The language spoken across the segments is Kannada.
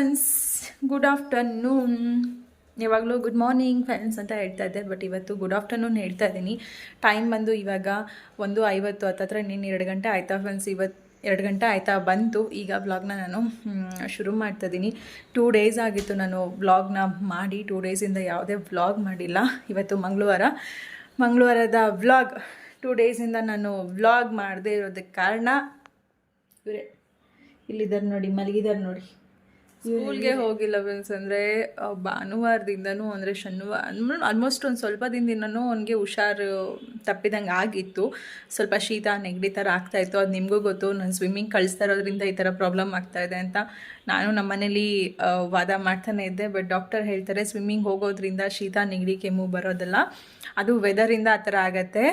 ಫ್ರೆಂಡ್ಸ್ ಗುಡ್ ಆಫ್ಟರ್ನೂನ್ ಯಾವಾಗಲೂ ಗುಡ್ ಮಾರ್ನಿಂಗ್ ಫ್ರೆಂಡ್ಸ್ ಅಂತ ಹೇಳ್ತಾ ಇದ್ದೆ ಬಟ್ ಇವತ್ತು ಗುಡ್ ಆಫ್ಟರ್ನೂನ್ ಹೇಳ್ತಾ ಇದ್ದೀನಿ. ಟೈಮ್ ಬಂದು ಇವಾಗ ಒಂದು ಐವತ್ತು ಹತ್ತತ್ರ, ಇನ್ನೇನು ಎರಡು ಗಂಟೆ ಆಯಿತಾ ಫ್ರೆಂಡ್ಸ್ ಇವತ್ತು ಎರಡು ಗಂಟೆ ಆಯಿತಾ ಬಂತು. ಈಗ ವ್ಲಾಗ್ನ ನಾನು ಶುರು ಮಾಡ್ತಾ ಇದ್ದೀನಿ. ಟೂ ಡೇಸ್ ಆಗಿತ್ತು ನಾನು ವ್ಲಾಗ್ನ ಮಾಡಿ ಟೂ ಡೇಸಿಂದ ಯಾವುದೇ ವ್ಲಾಗ್ ಮಾಡಿಲ್ಲ. ಇವತ್ತು ಮಂಗಳವಾರ, ಮಂಗಳವಾರದ ವ್ಲಾಗ್ ಟೂ ಡೇಸಿಂದ ನಾನು ವ್ಲಾಗ್ ಮಾಡದೇ ಇರೋದಕ್ಕೆ ಕಾರಣ, ಇವರೇ, ಇಲ್ಲಿದ್ದಾರೆ ನೋಡಿ, ಮಲಗಿದ್ದಾರೆ ನೋಡಿ. ಸ್ಕೂಲ್ಗೆ ಹೋಗಿಲ್ಲ ಫ್ರೆಂಡ್ಸ್ ಅಂದರೆ ಭಾನುವಾರದಿಂದನೂ ಅಂದರೆ ಶನಿವಾರ, ಆಲ್ಮೋಸ್ಟ್ ಒಂದು ಸ್ವಲ್ಪ ದಿನದಿಂದನೂ ಅವನಿಗೆ ಹುಷಾರು ತಪ್ಪಿದಂಗೆ ಆಗಿತ್ತು. ಸ್ವಲ್ಪ ಶೀತ, ನೆಗಡಿ ಥರ ಆಗ್ತಾಯಿತ್ತು ಅದು ನಿಮಗೂ ಗೊತ್ತು. ನಾನು ಸ್ವಿಮ್ಮಿಂಗ್ ಕಳಿಸ್ತಾ ಇರೋದ್ರಿಂದ ಈ ಥರ ಪ್ರಾಬ್ಲಮ್ ಆಗ್ತಾ ಇದೆ ಅಂತ ನಾನು ನಮ್ಮ ಮನೇಲಿ ವಾದ ಮಾಡ್ತಾನೆ ಇದ್ದೆ. ಬಟ್ ಡಾಕ್ಟರ್ ಹೇಳ್ತಾರೆ ಸ್ವಿಮ್ಮಿಂಗ್ ಹೋಗೋದ್ರಿಂದ ಶೀತ, ನೆಗಡಿ, ಕೆಮ್ಮು ಬರೋದಲ್ಲ, ಅದು ವೆದರಿಂದ ಆ ಥರ ಆಗತ್ತೆ.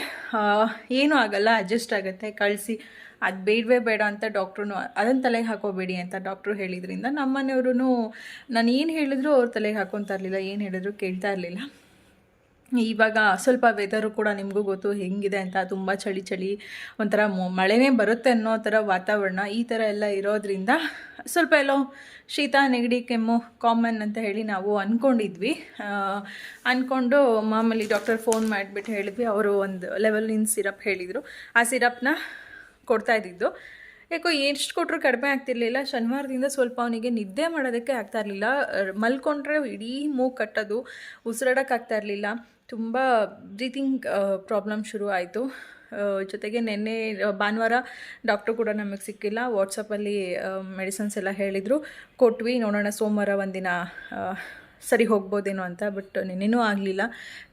ಏನೂ ಆಗಲ್ಲ ಅಡ್ಜಸ್ಟ್ ಆಗುತ್ತೆ. ಕಳಿಸಿ. ಅದು ಬೇಡವೇ ಬೇಡ ಅಂತ ಡಾಕ್ಟ್ರು ಅದನ್ನು ತಲೆಗೆ ಹಾಕೋಬೇಡಿ ಅಂತ ಡಾಕ್ಟ್ರು ಹೇಳಿದ್ರಿಂದ ನಮ್ಮ ಮನೆಯವ್ರು ನಾನು ಏನು ಹೇಳಿದ್ರು ಅವ್ರು ತಲೆಗೆ ಹಾಕೊತಾ ಇರಲಿಲ್ಲ, ಏನು ಹೇಳಿದ್ರು ಕೇಳ್ತಾ ಇರಲಿಲ್ಲ. ಇವಾಗ ಸ್ವಲ್ಪ ವೆದರು ಕೂಡ ನಿಮಗೂ ಗೊತ್ತು ಹೆಂಗಿದೆ ಅಂತ ತುಂಬ ಚಳಿ ಚಳಿ, ಒಂಥರ ಮಳೆನೇ ಬರುತ್ತೆ ಅನ್ನೋ ಥರ ವಾತಾವರಣ ಈ ಥರ ಎಲ್ಲ ಇರೋದ್ರಿಂದ ಸ್ವಲ್ಪ ಎಲ್ಲೋ ಶೀತ, ನೆಗಡಿ, ಕೆಮ್ಮು ಕಾಮನ್ ಅಂತ ಹೇಳಿ ನಾವು ಅಂದ್ಕೊಂಡಿದ್ವಿ ಅಂದ್ಕೊಂಡು ಮಾಮೂಲಿ ಡಾಕ್ಟರ್ ಫೋನ್ ಮಾಡಿಬಿಟ್ಟು ಹೇಳಿದ್ವಿ, ಅವರು ಒಂದು ಲೆವೆಲಿನ ಸಿರಪ್ ಹೇಳಿದರು. ಆ ಸಿರಪ್ನ ಕೊಡ್ತಾ ಇದ್ದಿದ್ದು. ಯಾಕೋ ಎಷ್ಟು ಕೊಟ್ಟರು ಕಡಿಮೆ ಆಗ್ತಿರ್ಲಿಲ್ಲ. ಶನಿವಾರದಿಂದ ಸ್ವಲ್ಪ ಅವನಿಗೆ ನಿದ್ದೆ ಮಾಡೋದಕ್ಕೆ ಆಗ್ತಾ ಇರಲಿಲ್ಲ. ಮಲ್ಕೊಂಡ್ರೆ ಇಡೀ ಮೂಗು ಕಟ್ಟೋದು ಉಸಿರಾಡೋಕ್ಕಾಗ್ತಾ ಇರಲಿಲ್ಲ. ತುಂಬ ಬ್ರೀತಿಂಗ್ ಪ್ರಾಬ್ಲಮ್ ಶುರು ಆಯಿತು. ಜೊತೆಗೆ ನಿನ್ನೆ ಭಾನುವಾರ ಡಾಕ್ಟ್ರು ಕೂಡ ನಮಗೆ ಸಿಕ್ಕಿಲ್ಲ. ವಾಟ್ಸಪ್ಪಲ್ಲಿ ಮೆಡಿಸನ್ಸ್ ಎಲ್ಲ ಹೇಳಿದರು. ಕೊಟ್ವಿ, ನೋಡೋಣ ಸೋಮವಾರ ಒಂದಿನ ಸರಿ ಹೋಗ್ಬೋದೇನೋ ಅಂತ ಬಟ್ ನಿನ್ನೆನೂ ಆಗಲಿಲ್ಲ.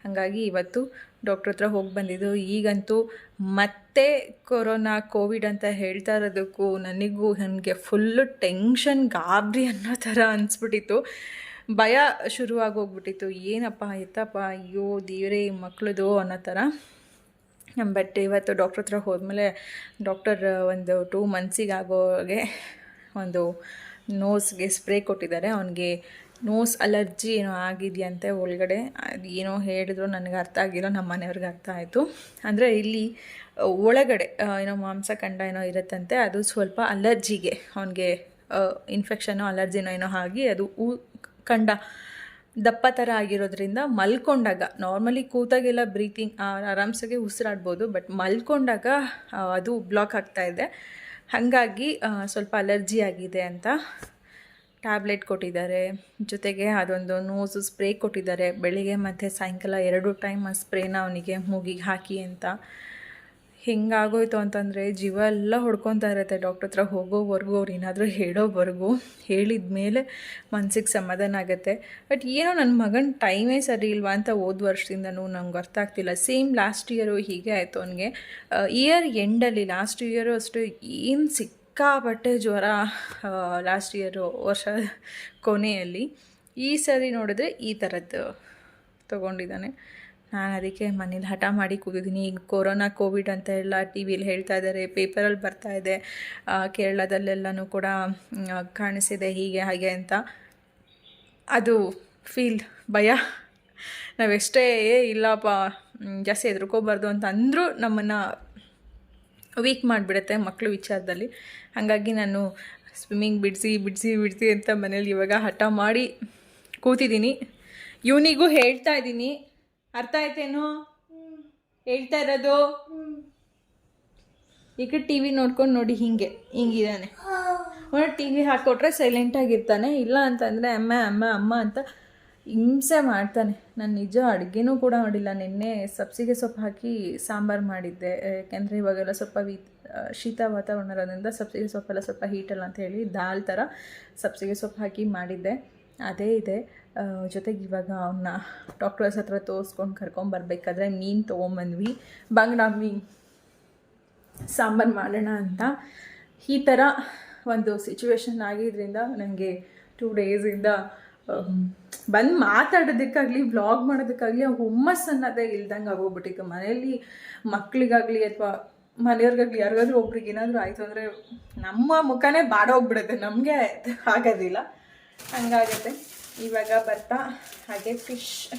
ಹಾಗಾಗಿ ಇವತ್ತು ಡಾಕ್ಟ್ರ್ ಹತ್ರ ಹೋಗಿ ಬಂದಿದ್ದು. ಈಗಂತೂ ಮತ್ತೆ ಕೊರೋನಾ, ಕೋವಿಡ್ ಅಂತ ಹೇಳ್ತಾ ಇರೋದಕ್ಕೂ ನನಗೂ ನನಗೆ ಫುಲ್ಲು ಟೆನ್ಷನ್ ಗಾಬರಿ ಅನ್ನೋ ಥರ ಅನಿಸ್ಬಿಟ್ಟಿತ್ತು. ಭಯ ಶುರುವಾಗೋಗ್ಬಿಟ್ಟಿತ್ತು ಏನಪ್ಪ, ಎತ್ತಪ್ಪ, ಅಯ್ಯೋ, ದೇವರೇ, ಮಕ್ಳದು ಅನ್ನೋ ಥರ. ಬಟ್ ಇವತ್ತು ಡಾಕ್ಟ್ರ್ ಹತ್ರ ಹೋದ್ಮೇಲೆ ಡಾಕ್ಟರ್ ಒಂದು ಟೂ ಮಂತ್ಸಿಗೆ ಆಗೋಗೆ ಒಂದು ನೋಸ್ಗೆ ಸ್ಪ್ರೇ ಕೊಟ್ಟಿದ್ದಾರೆ. ಅವನಿಗೆ ನೋಸ್ ಅಲರ್ಜಿ ಏನೋ ಆಗಿದೆಯಂತೆ ಒಳಗಡೆ. ಅದು ಏನೋ ಹೇಳಿದ್ರು ನನಗೆ ಅರ್ಥ ಆಗಿಲ್ಲ, ನಮ್ಮ ಮನೆಯವ್ರಿಗೆ ಅರ್ಥ ಆಯಿತು. ಅಂದರೆ ಇಲ್ಲಿ ಒಳಗಡೆ ಏನೋ ಮಾಂಸಖಂಡ ಏನೋ ಇರುತ್ತಂತೆ, ಅದು ಸ್ವಲ್ಪ ಅಲರ್ಜಿಗೆ, ಅವನಿಗೆ ಇನ್ಫೆಕ್ಷನೋ ಅಲರ್ಜಿನೋ ಏನೋ ಆಗಿ ಅದು ಊ, ಕಂಡ, ದಪ್ಪ ಥರ ಆಗಿರೋದ್ರಿಂದ ಮಲ್ಕೊಂಡಾಗ ನಾರ್ಮಲಿ ಕೂತಾಗೆಲ್ಲ ಬ್ರೀತಿಂಗ್ ಆರಾಮ್ಸಾಗೆ ಉಸಿರಾಡ್ಬೋದು ಬಟ್ ಮಲ್ಕೊಂಡಾಗ ಅದು ಬ್ಲಾಕ್ ಆಗ್ತಾ ಇದೆ. ಹಾಗಾಗಿ ಸ್ವಲ್ಪ ಅಲರ್ಜಿ ಆಗಿದೆ ಅಂತ ಟ್ಯಾಬ್ಲೆಟ್ ಕೊಟ್ಟಿದ್ದಾರೆ. ಜೊತೆಗೆ ಅದೊಂದು ನೋಸು ಸ್ಪ್ರೇ ಕೊಟ್ಟಿದ್ದಾರೆ. ಬೆಳಿಗ್ಗೆ ಮತ್ತು ಸಾಯಂಕಾಲ ಎರಡು ಟೈಮ್ ಆ ಸ್ಪ್ರೇನ ಅವನಿಗೆ ಮೂಗಿಗೆ ಹಾಕಿ ಅಂತ. ಹೆಂಗಾಗೋಯ್ತು ಅಂತಂದರೆ ಜೀವ ಎಲ್ಲ ಹೊಡ್ಕೊತಾ ಇರುತ್ತೆ. ಡಾಕ್ಟ್ರ್ ಹತ್ರ ಹೋಗೋವರೆಗೂ, ಅವ್ರು ಏನಾದರೂ ಹೇಳೋವರೆಗೂ ಹೇಳಿದ ಮೇಲೆ ಮನಸ್ಸಿಗೆ ಸಮಾಧಾನ ಆಗುತ್ತೆ. ಬಟ್ ಏನೋ ನನ್ನ ಮಗನ ಟೈಮೇ ಸರಿ ಇಲ್ವಾ ಅಂತ ಹೋದ ವರ್ಷದಿಂದನೂ ನಂಗೆ ಅರ್ಥ ಆಗ್ತಿಲ್ಲ. ಸೇಮ್ ಲಾಸ್ಟ್ ಇಯರು ಹೀಗೆ ಆಯಿತು ಅವನಿಗೆ. ಇಯರ್ ಎಂಡಲ್ಲಿ, ಲಾಸ್ಟ್ ಇಯರು ಅಷ್ಟು ಏನು ಸಿಕ್ಕಾಪಟ್ಟೆ ಜ್ವರ ಲಾಸ್ಟ್ ಇಯರು ವರ್ಷ ಕೊನೆಯಲ್ಲಿ. ಈ ಸರಿ ನೋಡಿದ್ರೆ ಈ ಥರದ್ದು ತೊಗೊಂಡಿದ್ದಾನೆ. ನಾನು ಅದಕ್ಕೆ ಮನೇಲಿ ಹಠ ಮಾಡಿ ಕೂತಿದ್ದೀನಿ ಈಗ ಕೊರೋನಾ ಕೋವಿಡ್ ಅಂತ ಎಲ್ಲ ಟಿ ವಿಲಿ ಹೇಳ್ತಾ ಇದ್ದಾರೆ. ಪೇಪರಲ್ಲಿ ಬರ್ತಾ ಇದೆ. ಕೇರಳದಲ್ಲೆಲ್ಲನೂ ಕೂಡ ಕಾಣಿಸಿದೆ ಹೀಗೆ ಹಾಗೆ ಅಂತ. ಅದು ಫೀಲ್ ಭಯ. ನಾವೆಷ್ಟೇ "ಏ, ಇಲ್ಲಪ್ಪ ಜಾಸ್ತಿ ಹೆದರ್ಕೋಬಾರ್ದು ಅಂತ ಅಂದರೂ ನಮ್ಮನ್ನು ವೀಕ್ ಮಾಡಿಬಿಡುತ್ತೆ ಮಕ್ಕಳು ವಿಚಾರದಲ್ಲಿ. ಹಾಗಾಗಿ ನಾನು ಸ್ವಿಮ್ಮಿಂಗ್ ಬಿಡಿಸಿ ಬಿಡಿಸಿ ಬಿಡಿಸಿ ಅಂತ ಮನೇಲಿ ಇವಾಗ ಹಠ ಮಾಡಿ ಕೂತಿದ್ದೀನಿ. ಇವನಿಗೂ ಹೇಳ್ತಾ ಇದ್ದೀನಿ. ಅರ್ಥ ಆಯ್ತೇನೋ ಹೇಳ್ತಾ ಇರೋದು? ಈಗ ಟಿ ವಿ ನೋಡ್ಕೊಂಡು ನೋಡಿ ಹಿಂಗೆ ಹಿಂಗಿದ್ದಾನೆ. ಟಿ ವಿ ಹಾಕ್ಕೊಟ್ರೆ ಸೈಲೆಂಟಾಗಿರ್ತಾನೆ ಇಲ್ಲ ಅಂತಂದರೆ ಅಮ್ಮ ಅಮ್ಮ ಅಮ್ಮ ಅಂತ ಹಿಂಸೆ ಮಾಡ್ತಾನೆ. ನಾನು ನಿಜ ಅಡುಗೆನೂ ಕೂಡ ಮಾಡಿಲ್ಲ. ನಿನ್ನೆ ಸಬ್ಸಿಗೆ ಸೊಪ್ಪು ಹಾಕಿ ಸಾಂಬಾರು ಮಾಡಿದ್ದೆ. ಯಾಕೆಂದರೆ ಇವಾಗೆಲ್ಲ ಸ್ವಲ್ಪ ವಿ ಶೀತ ವಾತಾವರಣ ಇರೋದ್ರಿಂದ ಸಬ್ಸಿಗೆ ಸೊಪ್ಪೆಲ್ಲ ಸ್ವಲ್ಪ ಹೀಟಲ್ಲ ಅಂತ ಹೇಳಿ ದಾಲ್ ಥರ ಸಬ್ಸಿಗೆ ಸೊಪ್ಪು ಹಾಕಿ ಮಾಡಿದ್ದೆ. ಅದೇ ಇದೆ. ಜೊತೆಗೆ ಇವಾಗ ಅವನ್ನ ಡಾಕ್ಟರ್ಸ್ ಹತ್ರ ತೋರಿಸ್ಕೊಂಡು ಕರ್ಕೊಂಬರ್ಬೇಕಾದ್ರೆ ಮೀನು ತೊಗೊಂಬಂದ್ವಿ. ಬಂಗಡ ಮೀನು ಸಾಂಬಾರು ಮಾಡೋಣ ಅಂತ. ಈ ಥರ ಒಂದು ಸಿಚುವೇಶನ್ ಆಗಿದ್ದರಿಂದ ನನಗೆ ಟೂ ಡೇಸಿಂದ ಬಂದು ಮಾತಾಡೋದಕ್ಕಾಗಲಿ ವ್ಲಾಗ್ ಮಾಡೋದಕ್ಕಾಗಲಿ ಆ ಹುಮ್ಮಸ್ ಅನ್ನೋದೇ ಇಲ್ದಂಗೆ ಆಗೋಗ್ಬಿಟ್ಟಿತ್ತು. ಮನೆಯಲ್ಲಿ ಮಕ್ಕಳಿಗಾಗಲಿ ಅಥವಾ ಮನೆಯವ್ರಿಗಾಗಲಿ ಯಾರಿಗಾದ್ರೂ ಒಬ್ರಿಗೆ ಏನಾದರೂ ಆಯಿತು ಅಂದರೆ ನಮ್ಮ ಮುಖನೇ ಬಾಡೋಗ್ಬಿಡುತ್ತೆ. ನಮಗೆ ಆಗೋದಿಲ್ಲ. ಹಂಗಾಗತ್ತೆ. ಇವಾಗ ಬರ್ತಾ ಹಾಗೆ ಫಿಶ್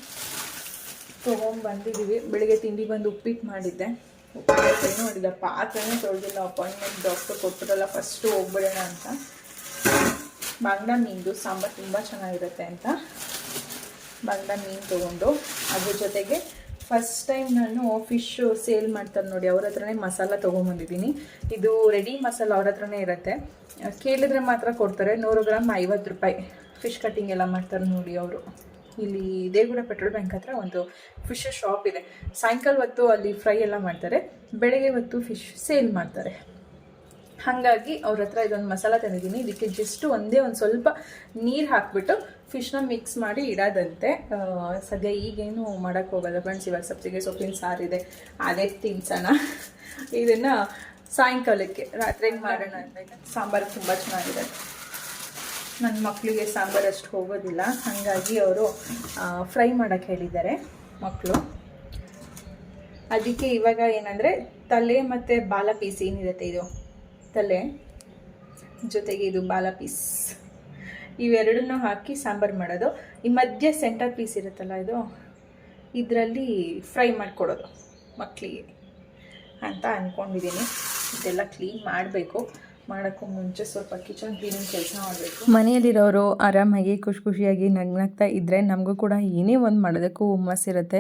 ತೊಗೊಂಬಂದಿದ್ದೀವಿ ಬೆಳಿಗ್ಗೆ ತಿಂಡಿ ಬಂದು ಉಪ್ಪಿಟ್ಟು ಮಾಡಿದ್ದೆ. ಉಪ್ಪಿಟ್ಟು ಮಾಡಿಲ್ಲ. ಪಾತ್ರೆನೂ ತೊಳೆದಿಲ್ಲ. ಅಪಾಯಿಂಟ್ಮೆಂಟ್ ಡಾಕ್ಟರ್ ಕೊಟ್ಟಿರಲ್ಲ ಫಸ್ಟು ಹೋಗ್ಬಿಡೋಣ ಅಂತ. ಬಾಂಗ್ಡಾ ಮೀನ್ದು ಸಾಂಬಾರು ತುಂಬ ಚೆನ್ನಾಗಿರುತ್ತೆ ಅಂತ ಬಂಗ್ಡ ಮೀನು ತೊಗೊಂಡು. ಅದ್ರ ಜೊತೆಗೆ ಫಸ್ಟ್ ಟೈಮ್ ನಾನು ಫಿಶ್ಶು ಸೇಲ್ ಮಾಡ್ತಾರೆ ನೋಡಿ, ಅವ್ರ ಹತ್ರನೇ ಮಸಾಲ ತೊಗೊಂಬಂದಿದ್ದೀನಿ. ಇದು ರೆಡಿ ಮಸಾಲ ಅವ್ರ ಹತ್ರನೇ ಇರುತ್ತೆ. ಕೇಳಿದ್ರೆ ಮಾತ್ರ ಕೊಡ್ತಾರೆ. ನೂರು ಗ್ರಾಮ್ ಐವತ್ತು ರೂಪಾಯಿ. ಫಿಶ್ ಕಟ್ಟಿಂಗ್ ಎಲ್ಲ ಮಾಡ್ತಾರೆ ನೋಡಿ ಅವರು. ಇಲ್ಲಿ ದೇಗುಡ ಪೆಟ್ರೋಲ್ ಬ್ಯಾಂಕ್ ಹತ್ರ ಒಂದು ಫಿಶ್ ಶಾಪ್ ಇದೆ. ಸಾಯಂಕಾಲ ಹೊತ್ತು ಅಲ್ಲಿ ಫ್ರೈ ಎಲ್ಲ ಮಾಡ್ತಾರೆ. ಬೆಳಗ್ಗೆ ಹೊತ್ತು ಫಿಶ್ ಸೇಲ್ ಮಾಡ್ತಾರೆ. ಹಾಗಾಗಿ ಅವ್ರ ಹತ್ರ ಇದೊಂದು ಮಸಾಲ ತಂದಿದ್ದೀನಿ ಇದಕ್ಕೆ ಜಸ್ಟ್ ಒಂದೇ ಒಂದು ಸ್ವಲ್ಪ ನೀರು ಹಾಕ್ಬಿಟ್ಟು ಫಿಶ್ನ ಮಿಕ್ಸ್ ಮಾಡಿ ಇಡೋದಂತೆ. ಸದ್ಯ ಈಗೇನು ಮಾಡೋಕ್ಕೆ ಹೋಗಲ್ಲ ಫ್ರೆಂಡ್ಸ್ ಇವಾಗ ಸಬ್ಸಿಗೆ ಸೊಪ್ಪಿನ ಸಾರಿದೆ ಅದೇ ತಿನ್ಸೋಣ. ಇದನ್ನು ಸಾಯಂಕಾಲಕ್ಕೆ ರಾತ್ರಿ ಮಾಡೋಣ ಅಂತ ಸಾಂಬಾರು ತುಂಬ ಚೆನ್ನಾಗಿದೆ. ನನ್ನ ಮಕ್ಕಳಿಗೆ ಸಾಂಬಾರು ಅಷ್ಟು ಹೋಗೋದಿಲ್ಲ. ಹಾಗಾಗಿ ಅವರು ಫ್ರೈ ಮಾಡೋಕ್ಕೆ ಹೇಳಿದ್ದಾರೆ ಮಕ್ಕಳು ಅದಕ್ಕೆ ಇವಾಗ ಏನಂದರೆ ತಲೆ ಮತ್ತು ಬಾಲ ಪೀಸ್ ಏನಿರುತ್ತೆ ಇದು? ತಲೆ ಜೊತೆಗೆ ಇದು ಬಾಲ ಪೀಸ್ ಇವೆರಡನ್ನೂ ಹಾಕಿ ಸಾಂಬಾರು ಮಾಡೋದು. ಈ ಮಧ್ಯೆ ಸೆಂಟರ್ ಪೀಸ್ ಇರುತ್ತಲ್ಲ ಇದು? ಇದರಲ್ಲಿ ಫ್ರೈ ಮಾಡಿಕೊಡೋದು ಮಕ್ಕಳಿಗೆ ಅಂತ ಅಂದ್ಕೊಂಡಿದ್ದೀನಿ ಇದೆಲ್ಲ ಕ್ಲೀನ್ ಮಾಡಬೇಕು. ಮಾಡೋಕ್ಕೂ ಮುಂಚೆ ಸ್ವಲ್ಪ ಕಿಚನ್ ಕ್ಲೀನಿಂಗ್ ಕೆಲಸ ಮಾಡಬೇಕು. ಮನೆಯಲ್ಲಿರೋರು ಆರಾಮಾಗಿ ಖುಷಿ ಖುಷಿಯಾಗಿ ನಗ್ನಗ್ತಾ ಇದ್ದರೆ ನಮಗೂ ಕೂಡ ಏನೇ ಒಂದು ಮಾಡೋದಕ್ಕೂ ಹುಮ್ಮಸ್ಸಿರುತ್ತೆ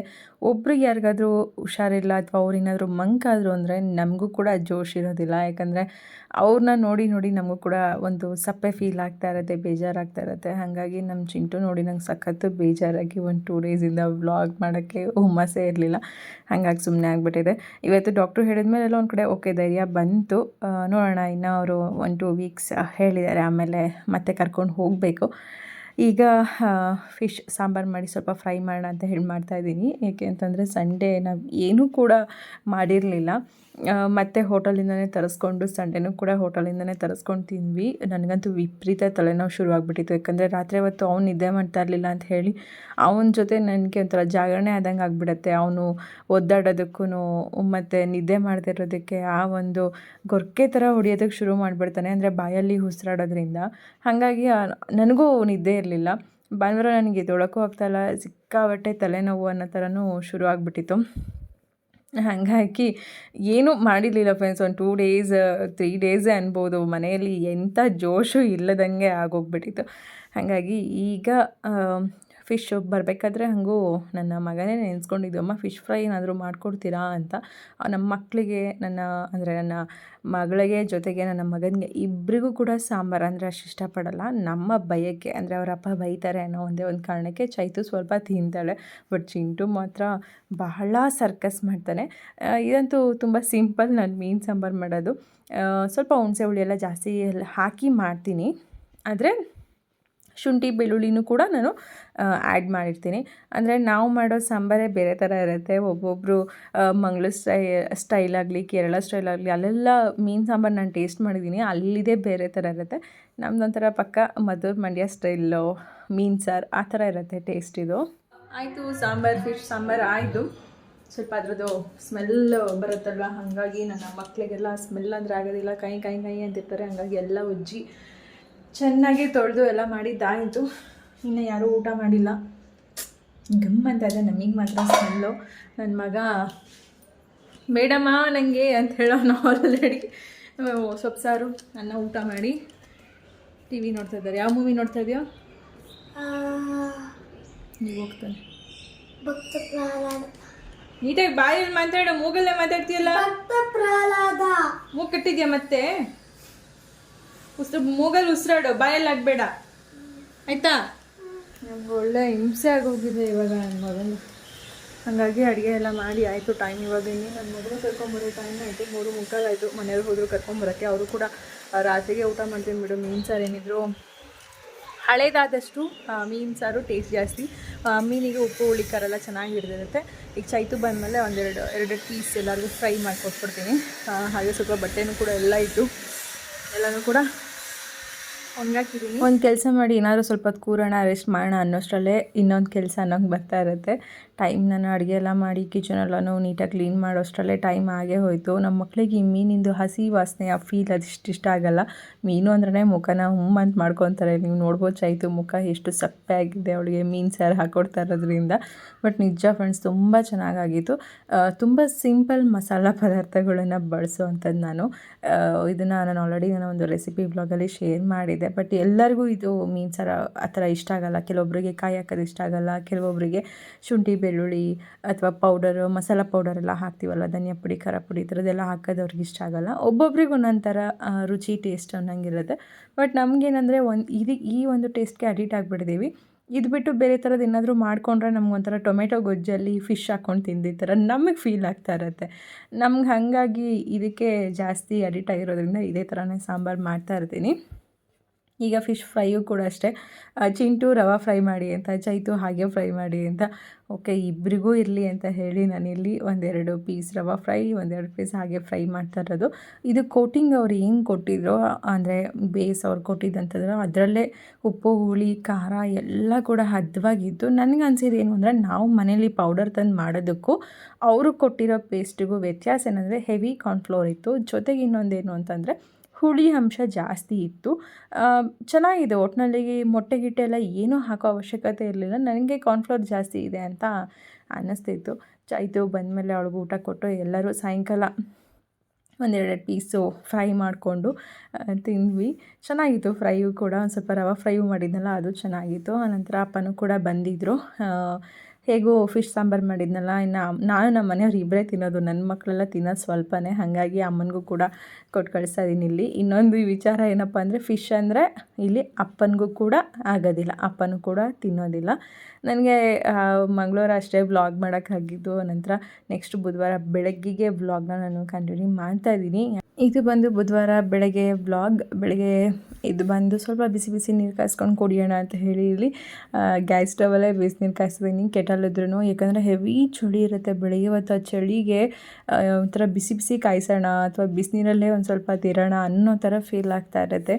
ಒಬ್ರಿಗೆ ಯಾರಿಗಾದರೂ ಹುಷಾರಿಲ್ಲ ಅಥವಾ ಅವ್ರೇನಾದರೂ ಮಂಕಾದರು ಅಂದರೆ ನಮಗೂ ಕೂಡ ಜೋಶ್ ಇರೋದಿಲ್ಲ. ಯಾಕಂದರೆ ಅವ್ರನ್ನ ನೋಡಿ ನೋಡಿ ನಮಗೂ ಕೂಡ ಒಂದು ಸಪ್ಪೆ ಫೀಲ್ ಆಗ್ತಾ ಇರುತ್ತೆ, ಬೇಜಾರಾಗ್ತಾ ಇರುತ್ತೆ. ಹಾಗಾಗಿ ನಮ್ಮ ಚಿಂಟು ನೋಡಿ ನಂಗೆ ಸಖತ್ತು ಬೇಜಾರಾಗಿ ಒಂದು ಟೂ ಡೇಸಿಂದ ವ್ಲಾಗ್ ಮಾಡೋಕ್ಕೆ ಹುಮ್ಮಸ್ಸೇ ಇರಲಿಲ್ಲ. ಹಾಗಾಗಿ ಸುಮ್ಮನೆ ಆಗಿಬಿಟ್ಟಿದೆ. ಇವತ್ತು ಡಾಕ್ಟ್ರು ಹೇಳಿದ್ಮೇಲೆ ಎಲ್ಲ ಒಂದು ಕಡೆ ಓಕೆ ಧೈರ್ಯ ಬಂತು. ನೋಡೋಣ ಇನ್ನೂ ಅವರು ಒನ್ ಟೂ ವೀಕ್ಸ್ ಹೇಳಿದ್ದಾರೆ. ಆಮೇಲೆ ಮತ್ತೆ ಕರ್ಕೊಂಡು ಹೋಗಬೇಕು. ಈಗ ಫಿಶ್ ಸಾಂಬಾರು ಮಾಡಿ ಸ್ವಲ್ಪ ಫ್ರೈ ಮಾಡೋಣ ಅಂತ ಹೇಳಿ ಮಾಡ್ತಾಯಿದ್ದೀನಿ ಏಕೆ ಅಂತಂದರೆ ಸಂಡೇ ನಾವು ಏನೂ ಕೂಡ ಮಾಡಿರಲಿಲ್ಲ. ಮತ್ತು ಹೋಟೆಲಿಂದನೇ ತರಿಸ್ಕೊಂಡು ಸಂಡೇನೂ ಕೂಡ ಹೋಟೆಲಿಂದನೇ ತರಿಸ್ಕೊಂಡು ತಿಂದ್ವಿ. ನನಗಂತೂ ವಿಪರೀತ ತಲೆನೋವು ಶುರುವಾಗ್ಬಿಟ್ಟಿತ್ತು. ಯಾಕಂದರೆ ರಾತ್ರಿ ಹೊತ್ತು ಅವ್ನು ನಿದ್ದೆ ಮಾಡ್ತಾ ಇರಲಿಲ್ಲ ಅಂತ ಹೇಳಿ ಅವನ ಜೊತೆ ನನಗೆ ಒಂಥರ ಜಾಗರಣೆ ಆದಂಗೆ ಆಗಿಬಿಡತ್ತೆ. ಅವನು ಒದ್ದಾಡೋದಕ್ಕೂ ಮತ್ತು ನಿದ್ದೆ ಮಾಡ್ತಿರೋದಕ್ಕೆ ಆ ಒಂದು ಗೊರ್ಕೆ ಥರ ಹೊಡಿಯೋದಕ್ಕೆ ಶುರು ಮಾಡಿಬಿಡ್ತಾನೆ. ಅಂದರೆ ಬಾಯಲ್ಲಿ ಉಸಿರಾಡೋದ್ರಿಂದ. ಹಾಗಾಗಿ ನನಗೂ ನಿದ್ದೆ ಇರಲಿಲ್ಲ. ಭಾನುವಾರ ನನಗೆ ಎದ್ದೊಳಕ್ಕೂ ಆಗ್ತಾಯಿಲ್ಲ ಸಿಕ್ಕಾಬಟ್ಟೆ ತಲೆನೋವು ಅನ್ನೋ ಥರನೂ ಶುರು ಆಗಿಬಿಟ್ಟಿತ್ತು ಹಾಗಾಗಿ ಏನೂ ಮಾಡಿರಲಿಲ್ಲ ಫ್ರೆಂಡ್ಸ್ ಒಂದು ಟೂ ಡೇಸ್ ತ್ರೀ ಡೇಸೇ ಅನ್ಬೋದು. ಮನೆಯಲ್ಲಿ ಎಂಥ ಜೋಶು ಇಲ್ಲದಂಗೆ ಆಗೋಗ್ಬಿಟ್ಟಿತ್ತು. ಹಾಗಾಗಿ ಈಗ ಫಿಶ್ ಬರಬೇಕಾದ್ರೆ ಹಾಗೂ ನನ್ನ ಮಗನೇ ನೆನೆಸ್ಕೊಂಡಿದ್ದು, ಅಮ್ಮ, ಫಿಶ್ ಫ್ರೈ ಏನಾದರೂ ಮಾಡಿಕೊಡ್ತೀರಾ? ಅಂತ. ನಮ್ಮ ಮಕ್ಕಳಿಗೆ ನನ್ನ ಅಂದರೆ ನನ್ನ ಮಗಳಿಗೆ ಜೊತೆಗೆ ನನ್ನ ಮಗನಿಗೆ ಇಬ್ಬರಿಗೂ ಕೂಡ ಸಾಂಬಾರು ಅಂದರೆ ಅಷ್ಟು ಇಷ್ಟಪಡಲ್ಲ. ನಮ್ಮ ಬಯಕೆ ಅಂದರೆ ಅವರ ಅಪ್ಪ ಬೈತಾರೆ ಅನ್ನೋ ಒಂದೇ ಒಂದು ಕಾರಣಕ್ಕೆ ಚೈತು ಸ್ವಲ್ಪ ತಿಂತಾಳೆ, ಬಟ್ ಚಿಂಟು ಮಾತ್ರ ಬಹಳ ಸರ್ಕಸ್ ಮಾಡ್ತಾನೆ. ಇದಂತೂ ತುಂಬ ಸಿಂಪಲ್ ನಾನು ಮೀನು ಸಾಂಬಾರು ಮಾಡೋದು. ಸ್ವಲ್ಪ ಹುಣಸೆ ಹುಳಿ ಎಲ್ಲ ಜಾಸ್ತಿ ಹಾಕಿ ಮಾಡ್ತೀನಿ. ಆದರೆ ಶುಂಠಿ ಬೆಳ್ಳುಳ್ಳಿನೂ ಕೂಡ ನಾನು ಆ್ಯಡ್ ಮಾಡಿರ್ತೀನಿ. ಅಂದರೆ ನಾವು ಮಾಡೋ ಸಾಂಬಾರೇ ಬೇರೆ ಥರ ಇರುತ್ತೆ. ಒಬ್ಬೊಬ್ಬರು ಮಂಗಳೂರು ಸ್ಟೈ ಸ್ಟೈಲ್ ಆಗಲಿ, ಕೇರಳ ಸ್ಟೈಲ್ ಆಗಲಿ, ಅಲ್ಲೆಲ್ಲ ಮೀನು ಸಾಂಬಾರು ನಾನು ಟೇಸ್ಟ್ ಮಾಡಿದ್ದೀನಿ. ಅಲ್ಲಿದೆ ಬೇರೆ ಥರ ಇರುತ್ತೆ. ನಮ್ದೊಂಥರ ಪಕ್ಕ ಮಧುರ್ ಮಂಡ್ಯ ಸ್ಟೈಲು ಮೀನು ಸಾರು, ಆ ಥರ ಇರುತ್ತೆ ಟೇಸ್ಟ್ ಇದು. ಆಯಿತು, ಸಾಂಬಾರು ಫಿಶ್ ಸಾಂಬಾರು ಆಯಿತು. ಸ್ವಲ್ಪ ಅದರದ್ದು ಸ್ಮೆಲ್ ಬರುತ್ತಲ್ವ? ಹಾಗಾಗಿ ನನ್ನ ಮಕ್ಕಳಿಗೆಲ್ಲ ಸ್ಮೆಲ್ ಅಂದರೆ ಆಗೋದಿಲ್ಲ. ಕೈ ಕೈ ಕೈ ಅಂತಿರ್ತಾರೆ. ಹಂಗಾಗಿ ಎಲ್ಲ ಉಜ್ಜಿ ಚೆನ್ನಾಗಿ ತೊಳೆದು ಎಲ್ಲ ಮಾಡಿದ್ದಾಯಿತು. ಇನ್ನು ಯಾರೂ ಊಟ ಮಾಡಿಲ್ಲ. ಗಮ್ಮಂತ ಇದೆ ನಮಗೆ ಮಾತ್ರ ಸ್ಮೆಲ್ಲು ನನ್ನ ಮಗ ಮೇಡಮ್ಮ ನನಗೆ ಅಂತ ಹೇಳೋಣ ಆಲ್ರೆಡಿ ಸೊಪ್ಪು ಸಾರು ಅನ್ನ ಊಟ ಮಾಡಿ. ಟಿ ವಿ ನೋಡ್ತಾ ಇದ್ದಾರೆ. ಯಾವ ಮೂವಿ ನೋಡ್ತಾ ಇದೆಯೋ? ನೀವು ಹೋಗ್ತಾನೆ. ನೀಟಾಗಿ ಬಾಯಲ್ಲಿ ಮಾತಾಡು ಮೂಗಲ್ಲೇ ಮಾತಾಡ್ತೀಯಲ್ಲ? ಮೂಗ್ ಕಟ್ಟಿದ್ಯಾ ಮತ್ತೆ? ಉಸಿರು ಮೂಗಲ್ಲಿ ಉಸಿರಾಡು, ಬಾಯಲ್ಲಿ ಆಗ್ಬೇಡ ಆಯ್ತಾ? ನಮ್ಗೆ ಒಳ್ಳೆ ಹಿಂಸೆ ಆಗೋಗಿದೆ ಇವಾಗ ನನ್ನ ಮಗನ ಹಾಗಾಗಿ ಅಡುಗೆ ಎಲ್ಲ ಮಾಡಿ ಆಯಿತು ಟೈಮ್ ಇವಾಗ ಇನ್ನೂ. ನನ್ನ ಮಗಳು ಕರ್ಕೊಂಬರೋ ಟೈಮ್ ಆಯಿತು. ಮೂರು ಮುಕ್ಕಾಲಾಯಿತು ಮನೆಯವ್ರು ಹೋದ್ರು ಕರ್ಕೊಂಬರೋಕ್ಕೆ ಅವರು ಕೂಡ ರಾತ್ರಿಗೆ ಊಟ ಮಾಡ್ತೀನಿ ಬಿಡು. ಮೀನು ಸಾರು ಏನಿದ್ರು. ಹಳೇದಾದಷ್ಟು ಮೀನು ಸಾರು ಟೇಸ್ಟ್ ಜಾಸ್ತಿ. ಮೀನಿಗೆ ಉಪ್ಪು, ಹುಳಿ, ಖಾರ ಎಲ್ಲ ಚೆನ್ನಾಗಿ ಹಿಡಿದಿರುತ್ತೆ ಈಗ ಚೈತು ಬಂದಮೇಲೆ ಒಂದೆರಡು, ಎರಡು ಪೀಸ್ ಎಲ್ಲರಿಗೂ ಫ್ರೈ ಮಾಡಿ ಕೊಟ್ಬಿಡ್ತೀನಿ ಹಾಗೆ ಸ್ವಲ್ಪ ಬಟ್ಟೆನೂ ಕೂಡ ಎಲ್ಲ ಇಟ್ಟು, ಎಲ್ಲನೂ ಕೂಡ ಒಂದು ಕೆಲಸ ಮಾಡಿ ಏನಾದರೂ ಸ್ವಲ್ಪ ಹೊತ್ತು ಕೂರೋಣ ರೆಸ್ಟ್ ಮಾಡೋಣ ಅನ್ನೋಷ್ಟರಲ್ಲೇ ಇನ್ನೊಂದು ಕೆಲಸ ಅನ್ನೋಂಗೆ ಬರ್ತಾ ಇರುತ್ತೆ. ಟೈಮ್ ನಾನು ಅಡುಗೆ ಎಲ್ಲ ಮಾಡಿ ಕಿಚನ್ ಎಲ್ಲನೂ ನೀಟಾಗಿ ಕ್ಲೀನ್ ಮಾಡೋಷ್ಟರಲ್ಲೇ ಟೈಮ್ ಆಗೇ ಹೋಯಿತು. ನಮ್ಮ ಮಕ್ಕಳಿಗೆ ಈ ಮೀನಿಂದು ಹಸಿ ವಾಸನೆ, ಆ ಫೀಲ್ ಅದಿಷ್ಟು ಇಷ್ಟ ಆಗಲ್ಲ. ಮೀನು ಅಂದ್ರೆ ಮುಖನ ಹುಮ್ಮ ಅಂತ ಮಾಡ್ಕೊತಾರೆ. ನೀವು ನೋಡ್ಬೋದು ಚಾಯ್ತು ಮುಖ ಎಷ್ಟು ಸಪ್ಪೆ ಆಗಿದೆ ಅವಳಿಗೆ ಮೀನು ಸಾರು ಹಾಕ್ಕೊಡ್ತಾ ಇರೋದ್ರಿಂದ. ಬಟ್ ನಿಜ ಫ್ರೆಂಡ್ಸ್ ತುಂಬ ಚೆನ್ನಾಗಾಗಿತ್ತು. ತುಂಬ ಸಿಂಪಲ್ ಮಸಾಲ ಪದಾರ್ಥಗಳನ್ನು ಬಳಸುವಂಥದ್ದು ನಾನು. ಇದನ್ನು ನಾನು ಆಲ್ರೆಡಿ ನಾನು ಒಂದು ರೆಸಿಪಿ ಬ್ಲಾಗಲ್ಲಿ ಶೇರ್ ಮಾಡಿದೆ. ಬಟ್ ಎಲ್ಲರಿಗೂ ಇದು ಮೀನು ಸಾರು ಆ ಥರ ಇಷ್ಟ ಆಗಲ್ಲ. ಕೆಲವೊಬ್ಬರಿಗೆ ಕಾಯಿ ಹಾಕೋದು ಇಷ್ಟ ಆಗಲ್ಲ. ಕೆಲವೊಬ್ಬರಿಗೆ ಶುಂಠಿ ಬೆಳ್ಳುಳ್ಳಿ ಅಥವಾ ಪೌಡರು ಮಸಾಲ ಪೌಡರ್ ಎಲ್ಲ ಹಾಕ್ತೀವಲ್ಲ, ಧನಿಯಾ ಪುಡಿ, ಖಾರ ಪುಡಿ, ಈ ಥರದ್ದೆಲ್ಲ ಹಾಕೋದು ಅವ್ರಿಗೆ ಇಷ್ಟ ಆಗೋಲ್ಲ. ಒಬ್ಬೊಬ್ರಿಗೆ ಒಂದೊಂದು ರುಚಿ ಟೇಸ್ಟ್ ಅನ್ನಂಗಿರುತ್ತೆ. ಬಟ್ ನಮಗೇನಂದರೆ ಒಂದು, ಇದು ಈ ಒಂದು ಟೇಸ್ಟ್ಗೆ ಅಡಿಟ್ ಆಗಿಬಿಟ್ಟಿದ್ದೀವಿ ಇದು ಬಿಟ್ಟು ಬೇರೆ ಥರದ್ದು ಏನಾದರೂ ಮಾಡಿಕೊಂಡ್ರೆ ನಮ್ಗೊಂಥರ ಟೊಮೆಟೊ ಗೊಜ್ಜಲ್ಲಿ ಫಿಶ್ ಹಾಕ್ಕೊಂಡು ತಿಂದಿದ್ದ ಥರ ನಮಗೆ ಫೀಲ್ ಆಗ್ತಾ ಇರುತ್ತೆ. ನಮ್ಗೆ ಹಾಗಾಗಿ ಇದಕ್ಕೆ ಜಾಸ್ತಿ ಅಡಿಟ್ ಆಗಿರೋದ್ರಿಂದ ಇದೇ ಥರನೇ ಸಾಂಬಾರು ಮಾಡ್ತಾ ಇರ್ತೀನಿ. ಈಗ ಫಿಶ್ ಫ್ರೈಯು ಕೂಡ ಅಷ್ಟೇ. ಚಿಂಟು ರವೆ ಫ್ರೈ ಮಾಡಿ ಅಂತ, ಚೈತು ಹಾಗೆ ಫ್ರೈ ಮಾಡಿ ಅಂತ. ಓಕೆ ಇಬ್ಬರಿಗೂ ಇರಲಿ ಅಂತ ಹೇಳಿ ನಾನಿಲ್ಲಿ ಒಂದೆರಡು ಪೀಸ್ ರವೆ ಫ್ರೈ ಒಂದೆರಡು ಪೀಸ್ ಹಾಗೆ ಫ್ರೈ ಮಾಡ್ತಾ ಇರೋದು. ಇದು ಕೋಟಿಂಗ್ ಅವ್ರು ಏನು ಕೊಟ್ಟಿದ್ರು? ಅಂದರೆ ಬೇಸ್ ಅವ್ರು ಕೊಟ್ಟಿದ್ದಂಥದ್ದು, ಅದರಲ್ಲೇ ಉಪ್ಪು, ಹುಳಿ, ಖಾರ ಎಲ್ಲ ಕೂಡ ಹದವಾಗಿತ್ತು ನನಗೆ ಅನ್ಸಿದ್ದು ಏನು ಅಂದರೆ ನಾವು ಮನೇಲಿ ಪೌಡರ್ ತಂದು ಮಾಡೋದಕ್ಕೂ ಅವರು ಕೊಟ್ಟಿರೋ ಪೇಸ್ಟಿಗೂ ವ್ಯತ್ಯಾಸ ಏನಂದರೆ ಹೆವಿ ಕಾರ್ನ್ಫ್ಲೋರ್ ಇತ್ತು. ಜೊತೆಗೆ ಇನ್ನೊಂದೇನು ಅಂತಂದರೆ ಹುಳಿ ಅಂಶ ಜಾಸ್ತಿ ಇತ್ತು. ಚೆನ್ನಾಗಿದೆ. ಒಟ್ಟಿನಲ್ಲಿ ಮೊಟ್ಟೆ ಗಿಟ್ಟೆ ಎಲ್ಲ ಏನೂ ಹಾಕೋ ಅವಶ್ಯಕತೆ ಇರಲಿಲ್ಲ. ನನಗೆ ಕಾರ್ನ್ಫ್ಲೋರ್ ಜಾಸ್ತಿ ಇದೆ ಅಂತ ಅನ್ನಿಸ್ತಿತ್ತು. ಚಾಯ್ತು ಬಂದಮೇಲೆ ಅವಳಿಗೆ ಊಟ ಕೊಟ್ಟು ಎಲ್ಲರೂ ಸಾಯಂಕಾಲ ಒಂದೆರಡು ಪೀಸು ಫ್ರೈ ಮಾಡಿಕೊಂಡು ತಿಂದ್ವಿ. ಚೆನ್ನಾಗಿತ್ತು ಫ್ರೈಯು ಕೂಡ. ಒಂದು ಸ್ವಲ್ಪ ರವೆ ಫ್ರೈಯು ಮಾಡಿದ್ನಲ್ಲ, ಅದು ಚೆನ್ನಾಗಿತ್ತು. ಆನಂತರ ಅಪ್ಪನೂ ಕೂಡ ಬಂದಿದ್ದರು ಹೇಗೂ ಫಿಶ್ ಸಾಂಬಾರು ಮಾಡಿದ್ನಲ್ಲ, ಇನ್ನು ನಾನು ನಮ್ಮ ಮನೆಯವ್ರು ಇಬ್ಬರೇ ತಿನ್ನೋದು ನನ್ನ ಮಕ್ಕಳೆಲ್ಲ ತಿನ್ನೋದು ಸ್ವಲ್ಪನೇ, ಹಾಗಾಗಿ ಅಮ್ಮನಿಗೂ ಕೂಡ ಕೊಟ್ಟು ಕಳಿಸ್ತಾ ಇದ್ದೀನಿ ಇಲ್ಲಿ. ಇನ್ನೊಂದು ವಿಚಾರ ಏನಪ್ಪ ಅಂದರೆ ಫಿಶ್ ಅಂದರೆ ಇಲ್ಲಿ ಅಪ್ಪನಿಗೂ ಕೂಡ ಆಗೋದಿಲ್ಲ, ಅಪ್ಪನೂ ಕೂಡ ತಿನ್ನೋದಿಲ್ಲ. ನನಗೆ ಮಂಗಳೂರು ಅಷ್ಟೇ ವ್ಲಾಗ್ ಮಾಡೋಕ್ಕಾಗಿದ್ದು ನಂತರ ನೆಕ್ಸ್ಟ್ ಬುಧವಾರ ಬೆಳಗ್ಗೆಗೆ ವ್ಲಾಗ್ನ ನಾನು ಕಂಟಿನ್ಯೂ ಮಾಡ್ತಾ ಇದ್ದೀನಿ ಇದು ಬಂದು ಬುಧವಾರ ಬೆಳಗ್ಗೆ ಬ್ಲಾಗ್ ಬೆಳಗ್ಗೆ ಇದು ಬಂದು ಸ್ವಲ್ಪ ಬಿಸಿ ಬಿಸಿ ನೀರು ಕಾಯಿಸ್ಕೊಂಡು ಕುಡಿಯೋಣ ಅಂತ ಹೇಳಿ ಇಲ್ಲಿ ಗ್ಯಾಸ್ ಸ್ಟವಲ್ಲೇ ಬಿಸಿನೀರು ಕಾಯಿಸ್ತಿದ್ದೀನಿ ಕೆಟಲಿದ್ರೂ ಯಾಕಂದರೆ ಹೆವಿ ಚಳಿ ಇರುತ್ತೆ ಬೆಳಗ್ಗೆ ಹೊತ್ತು ಚಳಿಗೆ ಒಂಥರ ಬಿಸಿ ಬಿಸಿ ಕಾಯಿಸೋಣ ಅಥವಾ ಬಿಸಿನೀರಲ್ಲೇ ಒಂದು ಸ್ವಲ್ಪ ತಿರೋಣ ಅನ್ನೋ ಥರ ಫೀಲ್ ಆಗ್ತಾ ಇರುತ್ತೆ.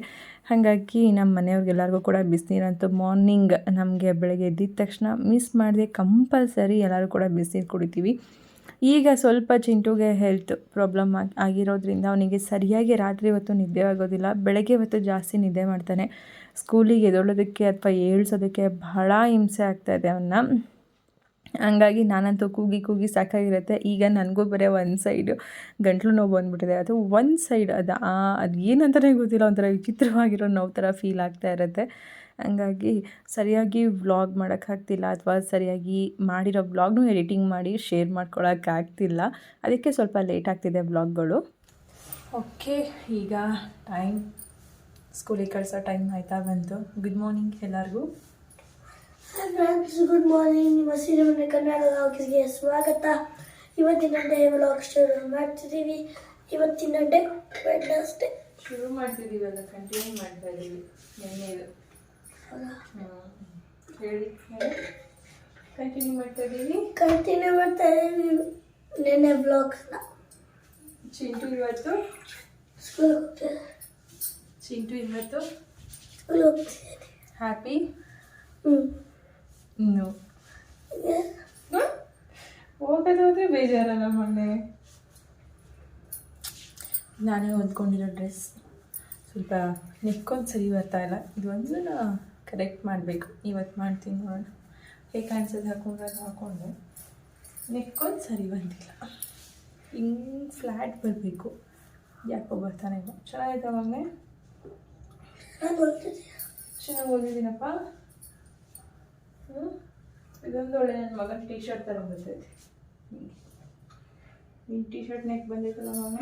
ಹಾಗಾಗಿ ನಮ್ಮ ಮನೆಯವ್ರಿಗೆಲ್ಲರಿಗೂ ಕೂಡ ಬಿಸಿನೀರಂತೂ ಮಾರ್ನಿಂಗ್ ನಮಗೆ ಬೆಳಗ್ಗೆ ಎದ್ದಿದ ತಕ್ಷಣ ಮಿಸ್ ಮಾಡದೆ ಕಂಪಲ್ಸರಿ ಎಲ್ಲರೂ ಕೂಡ ಬಿಸಿನೀರು ಕುಡಿತೀವಿ. ಈಗ ಸ್ವಲ್ಪ ಚಿಂಟುಗೆ ಹೆಲ್ತ್ ಪ್ರಾಬ್ಲಮ್ ಆಗಿ, ಆಗಿರೋದ್ರಿಂದ ಅವನಿಗೆ ಸರಿಯಾಗಿ ರಾತ್ರಿ ಹೊತ್ತು ನಿದ್ದೆ ಆಗೋದಿಲ್ಲ, ಬೆಳಗ್ಗೆ ಹೊತ್ತು ಜಾಸ್ತಿ ನಿದ್ದೆ ಮಾಡ್ತಾನೆ. ಸ್ಕೂಲಿಗೆ ಎದೊಳ್ಳೋದಕ್ಕೆ ಅಥವಾ ಏಳ್ಸೋದಕ್ಕೆ ಬಹಳ ಹಿಂಸೆ ಆಗ್ತಾ ಇದೆ ಅವನ್ನ ಹಂಗಾಗಿ ನಾನಂತೂ ಕೂಗಿ ಕೂಗಿ ಸಾಕಾಗಿರುತ್ತೆ. ಈಗ ನನಗೂ ಬರೀ ಒಂದು ಸೈಡು ಗಂಟ್ಲು ನೋವು ಬಂದುಬಿಟ್ಟಿದೆ. ಅದು ಒಂದು ಸೈಡ್ ಅದು ಅದು ಏನಂತಲೇ ಗೊತ್ತಿಲ್ಲ, ಒಂಥರ ವಿಚಿತ್ರವಾಗಿರೋ ನೋವು ಥರ ಫೀಲ್ ಆಗ್ತಾ ಇರುತ್ತೆ. ಹಂಗಾಗಿ ಸರಿಯಾಗಿ ವ್ಲಾಗ್ ಮಾಡೋಕ್ಕಾಗ್ತಿಲ್ಲ ಅಥವಾ ಸರಿಯಾಗಿ ಮಾಡಿರೋ ವ್ಲಾಗ್ನು ಎಡಿಟಿಂಗ್ ಮಾಡಿ ಶೇರ್ ಮಾಡ್ಕೊಳಕ್ಕಾಗ್ತಿಲ್ಲ ಅದಕ್ಕೆ ಸ್ವಲ್ಪ ಲೇಟ್ ಆಗ್ತಿದೆ ವ್ಲಾಗ್ಗಳು. ಓಕೆ ಈಗ ಟೈಮ್ ಸ್ಕೂಲಿಗೆ ಕಳಿಸೋ ಟೈಮ್ ಆಯ್ತಾ ಬಂತು. ಗುಡ್ ಮಾರ್ನಿಂಗ್ ಎಲ್ಲರಿಗೂ. ಫ್ರೆಂಡ್ಸ್ ಗುಡ್ ಮಾರ್ನಿಂಗ್ ನಿಮ್ಮ ಸಿರಿಮನೆ ಕನ್ನಡ ವ್ಲಾಗ್ಸ್ಗೆ ಸ್ವಾಗತ. ಇವತ್ತಿನ ಡೇ ವ್ಲಾಗ್ ಶುರು ಮಾಡ್ತಿದ್ದೀವಿ. ಇವತ್ತಿನ ಡೇ ಅಷ್ಟೇ ಶುರು ಮಾಡ್ತಿದ್ದೀವಲ್ಲ ಕಂಟಿನ್ಯೂ ಮಾಡ್ತಾ ಇದ್ದೀವಿ ನೆನ್ನೆದು ಹೇಳಿ ಕಂಟಿನ್ಯೂ ಮಾಡ್ತಾ ಇದ್ದೀವಿ ಕಂಟಿನ್ಯೂ ಮಾಡ್ತಾ ಇದ್ದೀವಿ ನೆನ್ನೆ ವ್ಲಾಗ್ಸ್ನ ಚಿಂಟು ಇವತ್ತು? ಸ್ಕೂಲ್ ಹೋಗ್ತಿದ್ದೆ ಚಿಂಟು ಇವತ್ತು ಸ್ಕೂಲ್ ಹೋಗ್ತಿದ್ದೀನಿ ಹ್ಯಾಪಿ ಹ್ಞೂ ಹೋಗೋದಾದ್ರೆ ಬೇಜಾರಲ್ಲ ಮೊನ್ನೆ? ನಾನೇ ಹೊಂದ್ಕೊಂಡಿರೋ ಡ್ರೆಸ್ ಸ್ವಲ್ಪ ನೆಕ್ಕೊಂದು ಸರಿ ಬರ್ತಾ ಇಲ್ಲ. ಇದು ಒಂದನ್ನ ಕರೆಕ್ಟ್ ಮಾಡಬೇಕು. ಇವತ್ತು ಮಾಡ್ತೀನಿ ನೋಡೋಣ ಹೇಗೆ ಕಾಣಿಸೋದು ಹಾಕೊಂಡ್ರೆ ಹಾಕ್ಕೊಂಡು ನೆಕ್ಕೊಂದು ಸರಿ ಬಂದಿಲ್ಲ. ಹಿಂಗೆ ಫ್ಲ್ಯಾಟ್ ಬರಬೇಕು. ಯಾಕೋ ಬರ್ತಾನೆ ಇಲ್ಲ ಹೋಗ್ತಿದ್ದೆ ಚೆನ್ನಾಗಿ ಓದಿದ್ದೀನಪ್ಪ? ಹ್ಞೂ ಇದೊಂದು ಒಳ್ಳೆ ನನ್ನ ಮಗನ ಟೀ ಶರ್ಟ್ ಥರ ಬರ್ತೈತೆ ನಿನ್ನ ಟೀ ಶರ್ಟ್ ನೆಕ್ ಬಂದಿತ್ತಲ್ಲ ಮಾಮ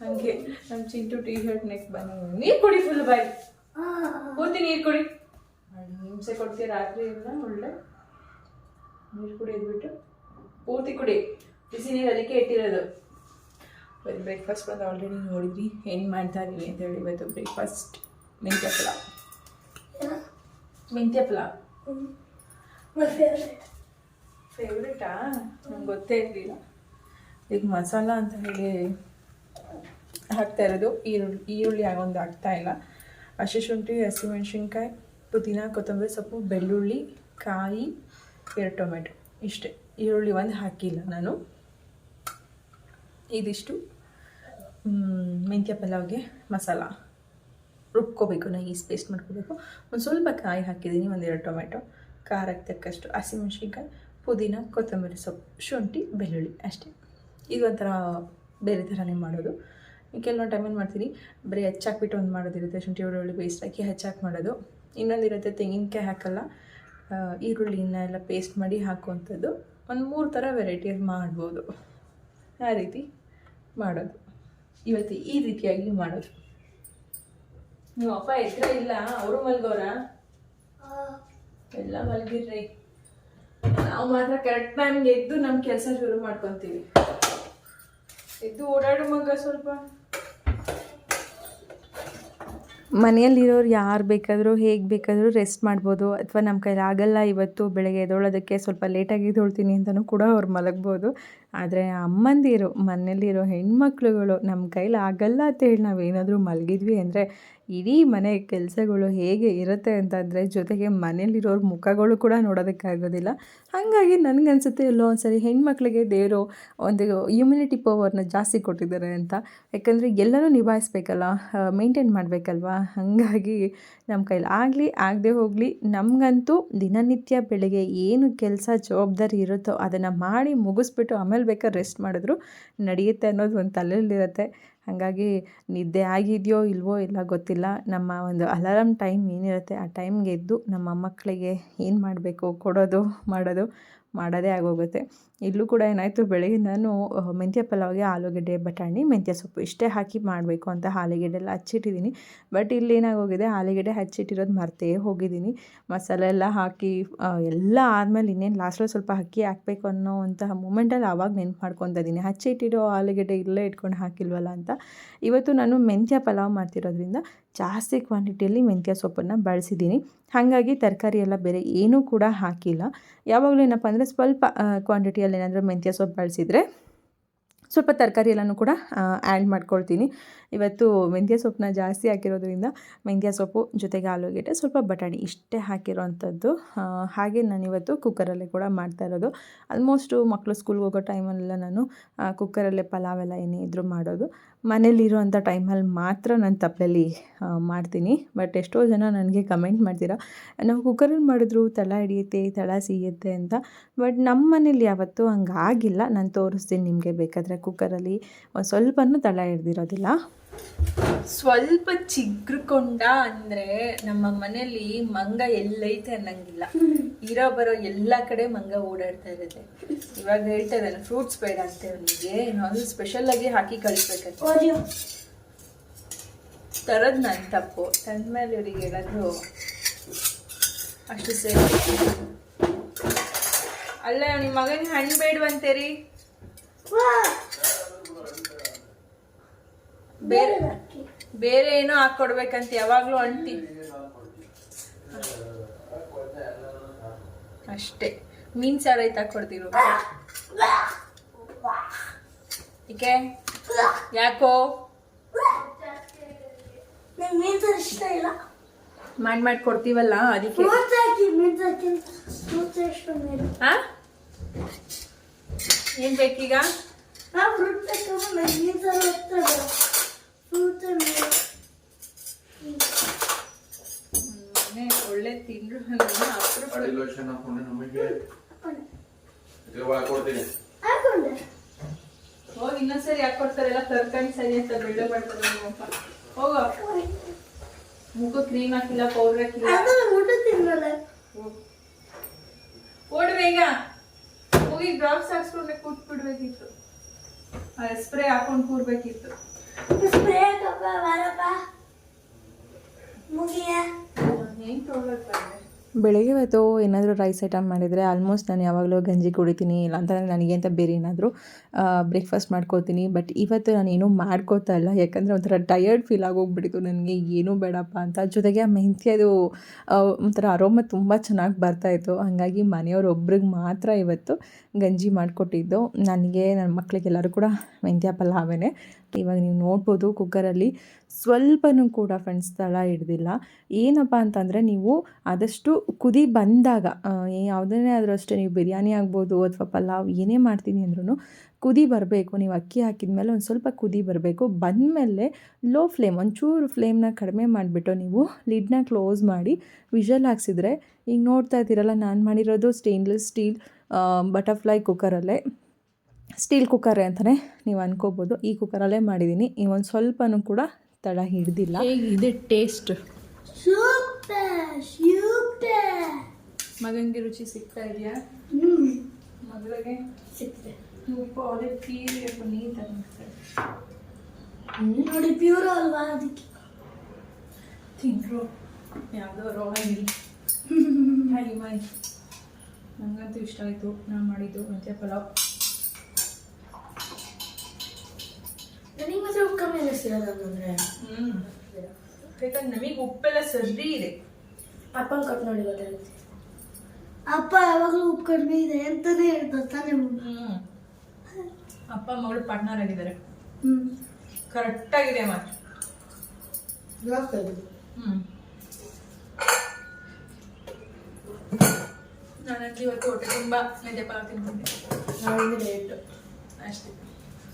ಹಾಗೆ. ನಮ್ಮ ಚಿಂಟು ಟೀ ಶರ್ಟ್ ನೆಕ್ ಬಂದ ನೀರು ಕುಡಿ ಫುಲ್ ಬಾಯ್. ಕೂತಿ ನೀರು ಕುಡಿ. ಹಿಂಸೆ ಕೊಡ್ತೀವಿ ರಾತ್ರಿ ಇಲ್ಲ ಒಳ್ಳೆ? ನೀರು ಕುಡಿ ಎದ್ಬಿಟ್ಟು ಪೂರ್ತಿ ಕುಡಿ. ಬಿಸಿ ನೀರು ಅದಕ್ಕೆ ಇಟ್ಟಿರೋದು. ಬರೀ ಬ್ರೇಕ್ಫಾಸ್ಟ್ ಬಂದು ಆಲ್ರೆಡಿ ನೋಡಿದ್ರಿ. ಏನು ಮಾಡ್ತಾ ಇದೀವಿ ಅಂತ ಹೇಳಿ ಇವತ್ತು ಬ್ರೇಕ್ಫಾಸ್ಟ್ ಮೆಂತ್ಯ ಪಲಾವ್. ಮೆಂತ್ಯ ಪಲಾವ್. ಫೇವ್ರೇಟಾ ನಂಗೆ ಗೊತ್ತೇ ಇರಲಿಲ್ಲ. ಈಗ ಮಸಾಲ ಅಂತ ಹೇಳಿ ಹಾಕ್ತಾ ಇರೋದು. ಈರುಳ್ಳಿ ಈರುಳ್ಳಿ ಆಗೊಂದು ಹಾಕ್ತಾ ಇಲ್ಲ. ಹಸಿ ಶುಂಠಿ ಹಸಿಮೆಣ್ಸಿನ್ಕಾಯಿ ಪುದೀನ, ಕೊತ್ತಂಬರಿ ಸೊಪ್ಪು, ಬೆಳ್ಳುಳ್ಳಿ, ಕಾಯಿ, ಎರಡು ಟೊಮೆಟೊ. ಇಷ್ಟೇ. ಈರುಳ್ಳಿ ಒಂದು ಹಾಕಿಲ್ಲ ನಾನು. ಇದಿಷ್ಟು. ಮೆಂತ್ಯ ಪಲಾವ್ಗೆ ಮಸಾಲ. ರುಬ್ಕೋಬೇಕು ಈಸ್ ಪೇಸ್ಟ್ ಮಾಡ್ಕೋಬೇಕು. ಒಂದು ಸ್ವಲ್ಪ ಕಾಯಿ ಹಾಕಿದ್ದೀನಿ ಒಂದೆರಡು ಟೊಮೆಟೊ. ಖಾರಕ್ಕೆ ತಕ್ಕಷ್ಟು ಹಸಿಮೆಣ್ಸಿನ್ಕಾಯಿ ಪುದೀನ, ಕೊತ್ತಂಬರಿ ಸೊಪ್ಪು, ಶುಂಠಿ, ಬೆಳ್ಳುಳ್ಳಿ. ಅಷ್ಟೇ. ಇದು ಒಂಥರ ಬೇರೆ ಥರನೇ ಮಾಡೋದು. ಕೆಲವೊಂದು ಟೈಮಲ್ಲಿ ಮಾಡ್ತೀನಿ, ಬರೀ ಹೆಚ್ಚಾಕ್ಬಿಟ್ಟು ಒಂದು ಮಾಡೋದಿರುತ್ತೆ. ಶುಂಠಿ, ಬೆಳ್ಳುಳ್ಳಿ ಪೇಸ್ಟ್ ಹಾಕಿ ಹೆಚ್ಚಾಕಿ ಮಾಡೋದು. ಇನ್ನೊಂದಿರುತ್ತೆ ತೆಂಗಿನಕಾಯಿ ಹಾಕಲ್ಲ. ಈರುಳ್ಳಿನ ಎಲ್ಲ ಪೇಸ್ಟ್ ಮಾಡಿ ಹಾಕುವಂಥದ್ದು. ಒಂದು ಮೂರು ಥರ ವೆರೈಟಿಯಲ್ಲಿ ಮಾಡ್ಬೋದು. ಆ ರೀತಿ ಮಾಡೋದು. ಇವತ್ತು ಈ ರೀತಿಯಾಗಿ ಮಾಡೋದು. ನೀವು ಅಪ್ಪ ಎತ್ತರ ಇಲ್ಲ? ಅವರು ಮಲ್ಗೋರ? ಎಲ್ಲ ಮಲಗಿರ್ರಿ. ನಾವು ಮಾತ್ರ ಕರೆಕ್ಟ್ ಟೈಮ್ಗೆ ಎದ್ದು ನಮ್ಮ ಕೆಲಸ ಶುರು ಮಾಡ್ಕೊತೀವಿ. ಎದ್ದು ಓಡಾಡು ಮಗ ಸ್ವಲ್ಪ. ಮನೆಯಲ್ಲಿರೋರು ಯಾರು ಬೇಕಾದರೂ, ಹೇಗೆ ಬೇಕಾದರೂ ರೆಸ್ಟ್ ಮಾಡ್ಬೋದು. ಅಥವಾ ನಮ್ಮ ಕೈಲಿ ಆಗಲ್ಲ ಇವತ್ತು, ಬೆಳಗ್ಗೆ ಎದ್ದೋಳೋದಕ್ಕೆ ಸ್ವಲ್ಪ ಲೇಟಾಗಿ ಎದ್ದೊಳ್ತೀನಿ ಅಂತಲೂ ಕೂಡ ಅವ್ರು ಮಲಗ್ಬೋದು. ಆದರೆ ಅಮ್ಮಂದಿರು, ಮನೆಯಲ್ಲಿರೋ ಹೆಣ್ಮಕ್ಳುಗಳು ನಮ್ಮ ಕೈಲಿ ಆಗಲ್ಲ ಅಂತ ಹೇಳಿ ನಾವೇನಾದರೂ ಮಲಗಿದ್ವಿ ಅಂದರೆ ಇಡೀ ಮನೆ ಕೆಲಸಗಳು ಹೇಗೆ ಇರುತ್ತೆ ಅಂತಂದರೆ ಜೊತೆಗೆ ಮನೇಲಿರೋರ ಮುಖಗಳು ಕೂಡ ನೋಡೋದಕ್ಕಾಗೋದಿಲ್ಲ ಹಾಗಾಗಿ ನನಗನ್ಸುತ್ತೆ ಎಲ್ಲೋ ಒಂದ್ಸರಿ ಹೆಣ್ಮಕ್ಳಿಗೆ ದೇವರು ಒಂದು ಇಮ್ಯುನಿಟಿ ಪವರ್ನ ಜಾಸ್ತಿ ಕೊಟ್ಟಿದ್ದಾರೆ ಅಂತ. ಯಾಕಂದರೆ ಎಲ್ಲರೂ ನಿಭಾಯಿಸ್ಬೇಕಲ್ಲ ಮೇಂಟೈನ್ ಮಾಡಬೇಕಲ್ವಾ? ಹಾಗಾಗಿ ನಮ್ಮ ಕೈಲಿ ಆಗಲಿ, ಆಗದೆ ಹೋಗಲಿ, ನಮಗಂತೂ ದಿನನಿತ್ಯ ಬೆಳಗ್ಗೆ ಏನು ಕೆಲಸ ಜವಾಬ್ದಾರಿ ಇರುತ್ತೋ ಅದನ್ನು ಮಾಡಿ ಮುಗಿಸ್ಬಿಟ್ಟು ಆಮೇಲೆ ಬೇಕಾದ್ರೆ ರೆಸ್ಟ್ ಮಾಡಿದ್ರು ನಡೆಯುತ್ತೆ ಅನ್ನೋದು ಒಂದು ತಲೆಯಲ್ಲಿರುತ್ತೆ. ಹಾಗಾಗಿ ನಿದ್ದೆ ಆಗಿದೆಯೋ ಇಲ್ವೋ ಇಲ್ಲ ಗೊತ್ತಿಲ್ಲ. ನಮ್ಮ ಒಂದು ಅಲಾರಾಮ್ ಟೈಮ್ ಏನಿರುತ್ತೆ ಆ ಟೈಮ್ಗೆ ಎದ್ದು ನಮ್ಮ ಮಕ್ಕಳಿಗೆ ಏನು ಮಾಡಬೇಕು, ಕೊಡೋದು, ಮಾಡೋದು ಮಾಡೋದೇ ಆಗೋಗುತ್ತೆ. ಇಲ್ಲೂ ಕೂಡ ಏನಾಯಿತು ಬೆಳಗ್ಗೆ ನಾನು ಮೆಂತ್ಯ ಪಲಾವ್ಗೆ ಆಲೂಗಡ್ಡೆ, ಬಟಾಣಿ, ಮೆಂತ್ಯ ಸೊಪ್ಪು ಇಷ್ಟೇ ಹಾಕಿ ಮಾಡಬೇಕು ಅಂತ ಆಲೂಗಡ್ಡೆ ಎಲ್ಲ ಹಚ್ಚಿಟ್ಟಿದ್ದೀನಿ. ಬಟ್ ಇಲ್ಲಿ ಏನಾಗೋಗಿದೆ, ಆಲೂಗಡ್ಡೆ ಹಚ್ಚಿಟ್ಟಿರೋದು ಮರ್ತೇ ಹೋಗಿದ್ದೀನಿ. ಮಸಾಲೆ ಎಲ್ಲ ಹಾಕಿ ಎಲ್ಲ ಆದಮೇಲೆ ಇನ್ನೇನು ಲಾಸ್ಟಲ್ಲಿ ಸ್ವಲ್ಪ ಅಕ್ಕಿ ಹಾಕಬೇಕು ಅನ್ನೋ ಅಂತಹ ಮೂಮೆಂಟಲ್ಲಿ ಆವಾಗ ನೆನ್ಪು ಮಾಡ್ಕೊತಾ ಇದ್ದೀನಿ. ಹಚ್ಚಿಟ್ಟಿರೋ ಆಲೂಗಡ್ಡೆ ಇಲ್ಲೇ ಇಟ್ಕೊಂಡು ಹಾಕಿಲ್ವಲ್ಲ ಅಂತ. ಇವತ್ತು ನಾನು ಮೆಂತ್ಯ ಪಲಾವ್ ಮಾಡ್ತಿರೋದ್ರಿಂದ ಜಾಸ್ತಿ ಕ್ವಾಂಟಿಟಿಯಲ್ಲಿ ಮೆಂತ್ಯ ಸೊಪ್ಪನ್ನು ಬಳಸಿದ್ದೀನಿ. ಹಾಗಾಗಿ ತರಕಾರಿ ಎಲ್ಲ ಬೇರೆ ಏನೂ ಕೂಡ ಹಾಕಿಲ್ಲ. ಯಾವಾಗಲೂ ಏನಪ್ಪ ಅಂದರೆ ಸ್ವಲ್ಪ ಕ್ವಾಂಟಿಟಿಯಲ್ಲಿ ಏನಾದರೂ ಮೆಂತ್ಯ ಸೊಪ್ಪು ಬಳಸಿದರೆ ಸ್ವಲ್ಪ ತರಕಾರಿ ಎಲ್ಲನೂ ಕೂಡ ಆ್ಯಡ್ ಮಾಡ್ಕೊಳ್ತೀನಿ. ಇವತ್ತು ಮೆಂತ್ಯ ಸೊಪ್ಪನ್ನ ಜಾಸ್ತಿ ಹಾಕಿರೋದ್ರಿಂದ ಮೆಂತ್ಯ ಸೊಪ್ಪು ಜೊತೆಗೆ ಆಲೂಗೆಡ್ಡೆ, ಸ್ವಲ್ಪ ಬಟಾಣಿ ಇಷ್ಟೇ ಹಾಕಿರೋವಂಥದ್ದು ಹಾಗೆ ನಾನಿವತ್ತು ಕುಕ್ಕರಲ್ಲೇ ಕೂಡ ಮಾಡ್ತಾ ಇರೋದು ಆಲ್ಮೋಸ್ಟು ಮಕ್ಕಳು ಸ್ಕೂಲ್ಗೆ ಹೋಗೋ ಟೈಮಲ್ಲೆಲ್ಲ ನಾನು ಕುಕ್ಕರಲ್ಲೇ ಪಲಾವ್ ಎಲ್ಲ ಏನೇ ಇದ್ದರೂ ಮಾಡೋದು. ಮನೇಲಿರುವಂಥ ಟೈಮಲ್ಲಿ ಮಾತ್ರ ನಾನು ತಪ್ಪಲಲ್ಲಿ ಮಾಡ್ತೀನಿ. ಬಟ್ ಎಷ್ಟೋ ಜನ ನನಗೆ ಕಮೆಂಟ್ ಮಾಡ್ತೀರಾ, ನಾವು ಕುಕ್ಕರಲ್ಲಿ ಮಾಡಿದ್ರು ತಳ ಹಿಡಿಯುತ್ತೆ, ತಳ ಸಿಗುತ್ತೆ ಅಂತ. ಬಟ್ ನಮ್ಮ ಮನೇಲಿ ಯಾವತ್ತೂ ಹಂಗಾಗಿಲ್ಲ. ನಾನು ತೋರಿಸ್ತೀನಿ ನಿಮಗೆ ಬೇಕಾದರೆ ಕುಕ್ಕರಲ್ಲಿ. ಒಂದು ಸ್ವಲ್ಪನೂ ತಳ ಹಿಡ್ದಿರೋದಿಲ್ಲ. ಸ್ವಲ್ಪ ಚಿಗ್ರಕೊಂಡ ಅಂದ್ರೆ ನಮ್ಮ ಮನೆಯಲ್ಲಿ ಮಂಗ ಎಲ್ಲೈತೆ ಅನ್ನಂಗಿಲ್ಲ. ಇರೋ ಬರೋ ಎಲ್ಲ ಕಡೆ ಮಂಗ ಓಡಾಡ್ತಾ ಇರುತ್ತೆ. ಇವಾಗ ಹೇಳ್ತಾ ಇದ್ದಾನೆ ಫ್ರೂಟ್ಸ್ ಬೇಡ ಅಂತ ಅವನಿಗೆ. ಅದು ಸ್ಪೆಷಲ್ ಆಗಿ ಹಾಕಿ ಕಳಿಸ್ಬೇಕಂತ. ತರದ್ ನನ್ ತಪ್ಪು. ತಂದ್ಮೇಲೆ ಇವ್ರಿಗೆ ಹೇಳೋದು ಅಷ್ಟು ಸೇರಿ ಅಲ್ಲ. ನಿಮ್ಮ ಮಗನಿಗೆ ಹಣ್ಣು ಬೇಡವಂತೇರಿ ಬೇರೆ ಬೇರೆ ಏನೋ ಹಾಕೊಡ್ಬೇಕಂತ ಯಾವಾಗ್ಲೂ ಅಂಟಿ. ಅಷ್ಟೇ. ಮೀನ್ ಸಾರು ಐತೆ ಹಾಕೊಡ್ತಿರು ಏಕೆ ಯಾಕೋ? ಮೀನ್ ಮೀನ್ಸ್ ಇಷ್ಟ ಇಲ್ಲ? ಮಾಡಿ ಮಾಡಿ ಕೊಡ್ತೀವಲ್ಲ ಅದಕ್ಕೆ. ಏನ್ ಬೇಕೀಗ? ಒಳ್ಳೆ ತಿಂದ್ರು ಅಪ್ರೂಪ. ಲೋಷನ್ ಹಾಕೊಂಡು ನಮಗೆ. ಕೊಡ್ತೀನಿ. ಹೋಗಿ ಇನ್ನೊಂದ್ಸರಿ ಯಾಕೆ ಕೊಡ್ತಾರಲ್ಲ ತರಕಾರಿ ಸರಿ ಅಂತ ಬೆಳ್ಳ ಮಾಡ್ತಾರೆ ನಿಮ್ಮಪ್ಪ ಹೋಗೋ. ಮುಖ ಕ್ರೀಮ್ ಹಾಕಿಲ್ಲ ಪೌಡರ್ ಹಾಕಿಲ್ಲ. ಓಡ್ ಬೇಗ ಹೋಗಿ ಡ್ರಾಪ್ಸ್ ಹಾಕ್ಸ್ಕೊಂಡೆ ಕೂತ್ಬಿಡ್ಬೇಕಿತ್ತು. ಸ್ಪ್ರೇ ಹಾಕೊಂಡು ಕೂರ್ಬೇಕಿತ್ತು. ಸ್ಪ್ರೇ ಕಪ್ಪ ಬಾರಪ್ಪ ಮುಗಿಯ ಹೆಂಗ್ ತೊಗೊಳಕ್ ಬಂದೆ ಬೆಳಗ್ಗೆ ಹೊತ್ತು ಏನಾದರೂ ರೈಸ್ ಐಟಮ್ ಮಾಡಿದರೆ ಆಲ್ಮೋಸ್ಟ್ ನಾನು ಯಾವಾಗಲೂ ಗಂಜಿ ಕುಡಿತೀನಿ ಇಲ್ಲ ಅಂತಂದರೆ ನನಗೆ ಅಂತ ಬೇರೆ ಏನಾದರೂ ಬ್ರೇಕ್ಫಾಸ್ಟ್ ಮಾಡ್ಕೋತೀನಿ. ಬಟ್ ಇವತ್ತು ನಾನು ಏನೂ ಮಾಡ್ಕೋತಾ ಇಲ್ಲ. ಯಾಕಂದರೆ ಒಂಥರ ಟಯರ್ಡ್ ಫೀಲ್ ಆಗೋಗ್ಬಿಟ್ಟಿತ್ತು. ನನಗೆ ಏನೂ ಬೇಡಪ್ಪ ಅಂತ. ಜೊತೆಗೆ ಆ ಮೆಂತ್ಯದು ಒಂಥರ ಅರೋಮ ತುಂಬ ಚೆನ್ನಾಗಿ ಬರ್ತಾಯಿತ್ತು ಹಾಗಾಗಿ ಮನೆಯವ್ರು ಒಬ್ರಿಗೆ ಮಾತ್ರ ಇವತ್ತು ಗಂಜಿ ಮಾಡಿಕೊಟ್ಟಿದ್ದು. ನನಗೆ ನನ್ನ ಮಕ್ಕಳಿಗೆಲ್ಲರೂ ಕೂಡ ಮೆಂತ್ಯ ಪಲಾವೇ ಇವಾಗ ನೀವು ನೋಡ್ಬೋದು ಕುಕ್ಕರಲ್ಲಿ ಸ್ವಲ್ಪನೂ ಕೂಡ ಫ್ರೆಂಡ್ಸ್ ತಳ ಹಿಡ್ದಿಲ್ಲ. ಏನಪ್ಪ ಅಂತಂದರೆ ನೀವು ಆದಷ್ಟು ಕುದಿ ಬಂದಾಗ ಯಾವುದನ್ನೇ ಆದರೂ ಅಷ್ಟೇ ನೀವು ಬಿರಿಯಾನಿ ಆಗ್ಬೋದು ಅಥವಾ ಪಲಾವ್ ಏನೇ ಮಾಡ್ತೀನಿ ಅಂದ್ರೂ ಕುದಿ ಬರಬೇಕು. ನೀವು ಅಕ್ಕಿ ಹಾಕಿದ ಮೇಲೆ ಒಂದು ಸ್ವಲ್ಪ ಕುದಿ ಬರಬೇಕು. ಬಂದಮೇಲೆ ಲೋ ಫ್ಲೇಮ್ ಒಂಚೂರು ಫ್ಲೇಮ್ನ ಕಡಿಮೆ ಮಾಡಿಬಿಟ್ಟು ನೀವು ಲಿಡ್ನ ಕ್ಲೋಸ್ ಮಾಡಿ ವಿಷಲ್ ಹಾಕ್ಸಿದ್ರೆ, ಈಗ ನೋಡ್ತಾ ಇದ್ದೀರಲ್ಲ ನಾನು ಮಾಡಿರೋದು ಸ್ಟೇನ್ಲೆಸ್ ಸ್ಟೀಲ್ ಬಟರ್ಫ್ಲೈ ಕುಕ್ಕರಲ್ಲೇ ಸ್ಟೀಲ್ ಕುಕ್ಕರ್ ಅಂತಲೇ ನೀವು ಅನ್ಕೋಬೋದು. ಈ ಕುಕ್ಕರಲ್ಲೇ ಮಾಡಿದ್ದೀನಿ. ಈ ಒಂದು ಸ್ವಲ್ಪನೂ ಕೂಡ ತಡ ಹಿಡ್ದಿಲ್ಲ. ಇದೆ ಟೇಸ್ಟ್ ಸೂಪರ್ ಸೂಪರ್. ಮಗನಿಗೆ ರುಚಿ ಸಿಗ್ತಾ ಇದೆಯಾ? ಹ್ಮ್. ಮಗಳಿಗೆ? ಸಿಗ್ತದೆ. ಉಪ್ಪು ಅದೇ ನೀಟ್ ಅನ್ಸ್ತಾರೆ ನೋಡಿ ಪ್ಯೂರ್ ಅಲ್ವಾ ಅದಕ್ಕೆ? ತಿಂದ್ರು ಯಾವುದೋ ರಾಯಲ್ ಹೈ ಮೈ ನನಗಂತೂ ಇಷ್ಟ ಆಯಿತು. ನಾನು ಮಾಡಿದ್ದು ಮತ್ತೆ ಪಲಾವ್. ನನಗೆ ಮಾತ್ರ ಕಮ್ಮಿ ಅನ್ನಿಸ್ತಿರೋದು ಅಂತಂದ್ರೆ ಹ್ಞೂ ಯಾಕಂದ್ರೆ ನಮಗೆ ಉಪ್ಪೆಲ್ಲ ಸರಿ ಇದೆ. ಅಪ್ಪನ ಕಟ್ ನೋಡಿ ಗೊತ್ತಾಗುತ್ತೆ. ಅಪ್ಪ ಯಾವಾಗಲೂ ಉಪ್ಪು ಕಡಿಮೆ ಇದೆ ಅಂತಾನೆ ಹೇಳ್ತಾರೆ ತಾನೇ ಹ್ಞೂ ಅಪ್ಪ ಮಗಳು ಪಾರ್ಟ್ನರ್ ಆಗಿದ್ದಾರೆ. ಹ್ಮ್. ಕರೆಕ್ಟಾಗಿದೆ ಮಾತ್ರ. ಹ್ಮ್. ಹ್ಞೂ ನಾನಂತೂ ಇವತ್ತು ಹೊಟ್ಟೆ ತುಂಬ ಮೆಂತ್ಯ ಪಲಾವ್ ತಿನ್ಕೊಂಡೆ ಅಷ್ಟೇ.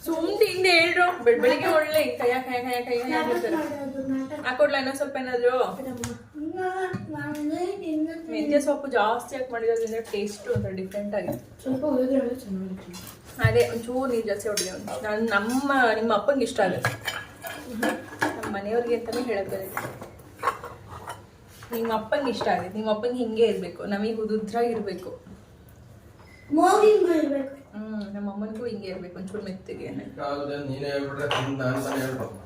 ಸುಮ್ಮನೆ ತಿಂದೆ ಹೇಳ್ರು. ಬೆಳ್ ಬೆಳಿಗ್ಗೆ ಒಳ್ಳೆ ಕೈಯ ಕೈಯ ಕೈಯ ಕೈಯ ಹಾಕೊಡ್ಲ ಇನ್ನೊಂದ್ ಸ್ವಲ್ಪ ಏನಾದ್ರು? ಮೆಂತ್ಯ ಸೊಪ್ಪು ಜಾಸ್ತಿ ಹಾಕಿ ಮಾಡಿರೋದ್ರಿಂದ ಟೇಸ್ಟ್ ಅಂತ ಡಿಫ್ರೆಂಟ್ ಆಗಿದೆ. ಅದೇ ಒಂಚೂರು ನೀರು ಜಾಸ್ತಿ ಹೊಡಿದೆ ನಾನು ನಮ್ಮ ನಿಮ್ಮ ಅಪ್ಪಂಗೆ ಇಷ್ಟ ಆಗುತ್ತೆ. ನಮ್ಮ ಮನೆಯವ್ರಿಗೆ ಅಂತಲೇ ಹೇಳಕ್ಕೆ ನಿಮ್ಮ ಅಪ್ಪಂಗೆ ಇಷ್ಟ ಆಗುತ್ತೆ. ನಿಮ್ಮ ಅಪ್ಪಂಗೆ ಹಿಂಗೆ ಇರಬೇಕು. ನಮಗೆ ಉದುದ್ರಾಗಿರ್ಬೇಕು ಮೋಗಿಂಗ್ ಇರ್ಬೇಕು. ಹ್ಞೂ ನಮ್ಮ ಅಮ್ಮನಿಗೂ ಹಿಂಗೆ ಇರಬೇಕು ಒಂಚೂರು ಮೆತ್ತಿಗೆ. ನೀನೇ ಹೇಳ್ಬಿಟ್ರೆ ನಾನು ಹೇಳ್ಬೇಕು.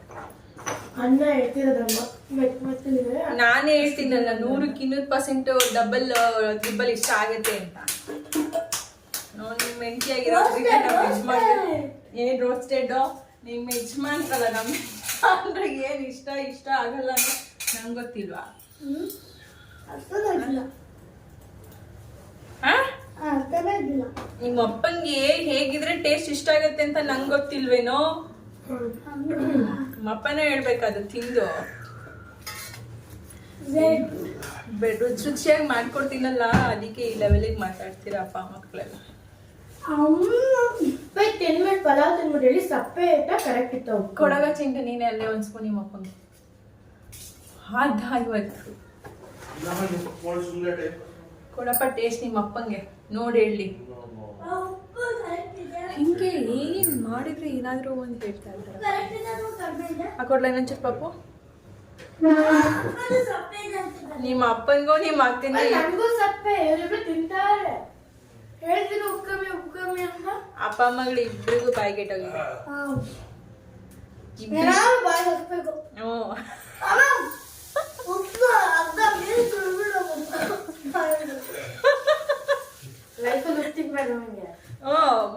ಹೇಳ್ತಿರೋದಮ್ಮ ಮೆತ್ತ ನಾನೇ ಹೇಳ್ತೀನಲ್ಲ ನೂರಕ್ಕೆ ಇನ್ನೂರು ಪರ್ಸೆಂಟ್ ಡಬಲ್ ತ್ರಿಬಲ್ ಇಷ್ಟ ಆಗತ್ತೆ ಅಂತ. ನೋಡಿ ನಿಮ್ಮ ಹೆಂಡತಿ ಆಗಿರೋದ್ರಿಂದ ನಮ್ಮ ಯಜಮಾನ್ ಏನ್ ರೋಸ್ಟೆಡ್ ನಿಮ್ಮ ಯಜಮಾನ್ರಲ್ಲ ನಮ್ಮ ಅಂದ್ರೆ ಏನ್ ಇಷ್ಟ ಇಷ್ಟ ಆಗಲ್ಲ ಅಂತ ನಂಗೆ ಗೊತ್ತಿಲ್ವಾ? ಹ್ಮ್ ಅರ್ಥನೇ ಆಗಿಲ್ಲ ಆ? ಅರ್ಥನೇ ಆಗಿಲ್ಲ ನಿಮ್ಮ ಅಪ್ಪಂಗೆ ಹೇಗಿದ್ರೆ ಟೇಸ್ಟ್ ಇಷ್ಟ ಆಗತ್ತೆ ಅಂತ ನಂಗೆ ಗೊತ್ತಿಲ್ವೇನೋ? ನಮ್ಮ ಅಪ್ಪನೇ ಹೇಳ್ಬೇಕಾದ ತಿಂದು. ರೆಡ್ ಬೆ- ರುಚಿ ರುಚಿಯಾಗಿ ಮಾಡ್ಕೊಡ್ತೀನಲ್ಲ ಅದಕ್ಕೆ ಈ ಲೆವೆಲಿಗೆ ಮಾತಾಡ್ತೀರಾ ಅಪ್ಪ ಮಕ್ಕಳೆಲ್ಲ ಅಮ್ಮ ತಿನ್ಬಿಟ್ಟು ಪಲಾವ್ ತಿನ್ಬಿಟ್ಟು ಹೇಳಿ ಸಪ್ಪೆ ಕರೆಕ್ಟ್ ಇತ್ತು ಕೊಡಗ ಚಿಂಟು ನೀನೇ ಅಲ್ಲೇ ಒಂದು ಸ್ಪೂನ್ ನಿಮ್ಮ ಅಪ್ಪಂಗೆ ಹಾದ್ ಇವತ್ತು ಕೊಡಪ್ಪ ಟೇಸ್ಟ್ ನಿಮ್ಮ ಅಪ್ಪಂಗೆ ನೋಡಿ ಹೇಳಿ. ಹಿಂಗೆ ಏನು ಮಾಡಿದ್ರೆ ಏನಾದರೂ ಒಂದು ಹೇಳ್ತಾ ಇದ್ದಾರೆ ಹಾಕೊಡ್ಲ ಇನ್ನೊಂಚೂರು ಪಾಪು. ನಿಮ್ಮ ಅಪ್ಪನಿಗೂ ನಿಮ್ಮ ಅಕ್ಕನಿಗೆ ನನ್ಗೂ ಸಪ್ಪೆ ಎಲ್ಲರೂ ತಿಂತಾರೆ ಹೇಳ್ತೀನಿ ಉಪ್ಪು ಕಮ್ಮಿ ಅಂತ ಅಪ್ಪ ಅಮ್ಮಗಳು ಇಬ್ಬರಿಗೂ ಬಾಯ್ಗೆಟ್ಟೋಗಿದೆ ಏನಾದ್ರು ಬಾಯಿ ಹಾಕ್ಬೇಕು ಹ್ಞೂ ಅಮ್ಮ, ಉಪ್ಪು ಅರ್ಧ ನೀರು ತುಳ್ದ್ಬಿಡು ಲೈಫಲ್ಲಿ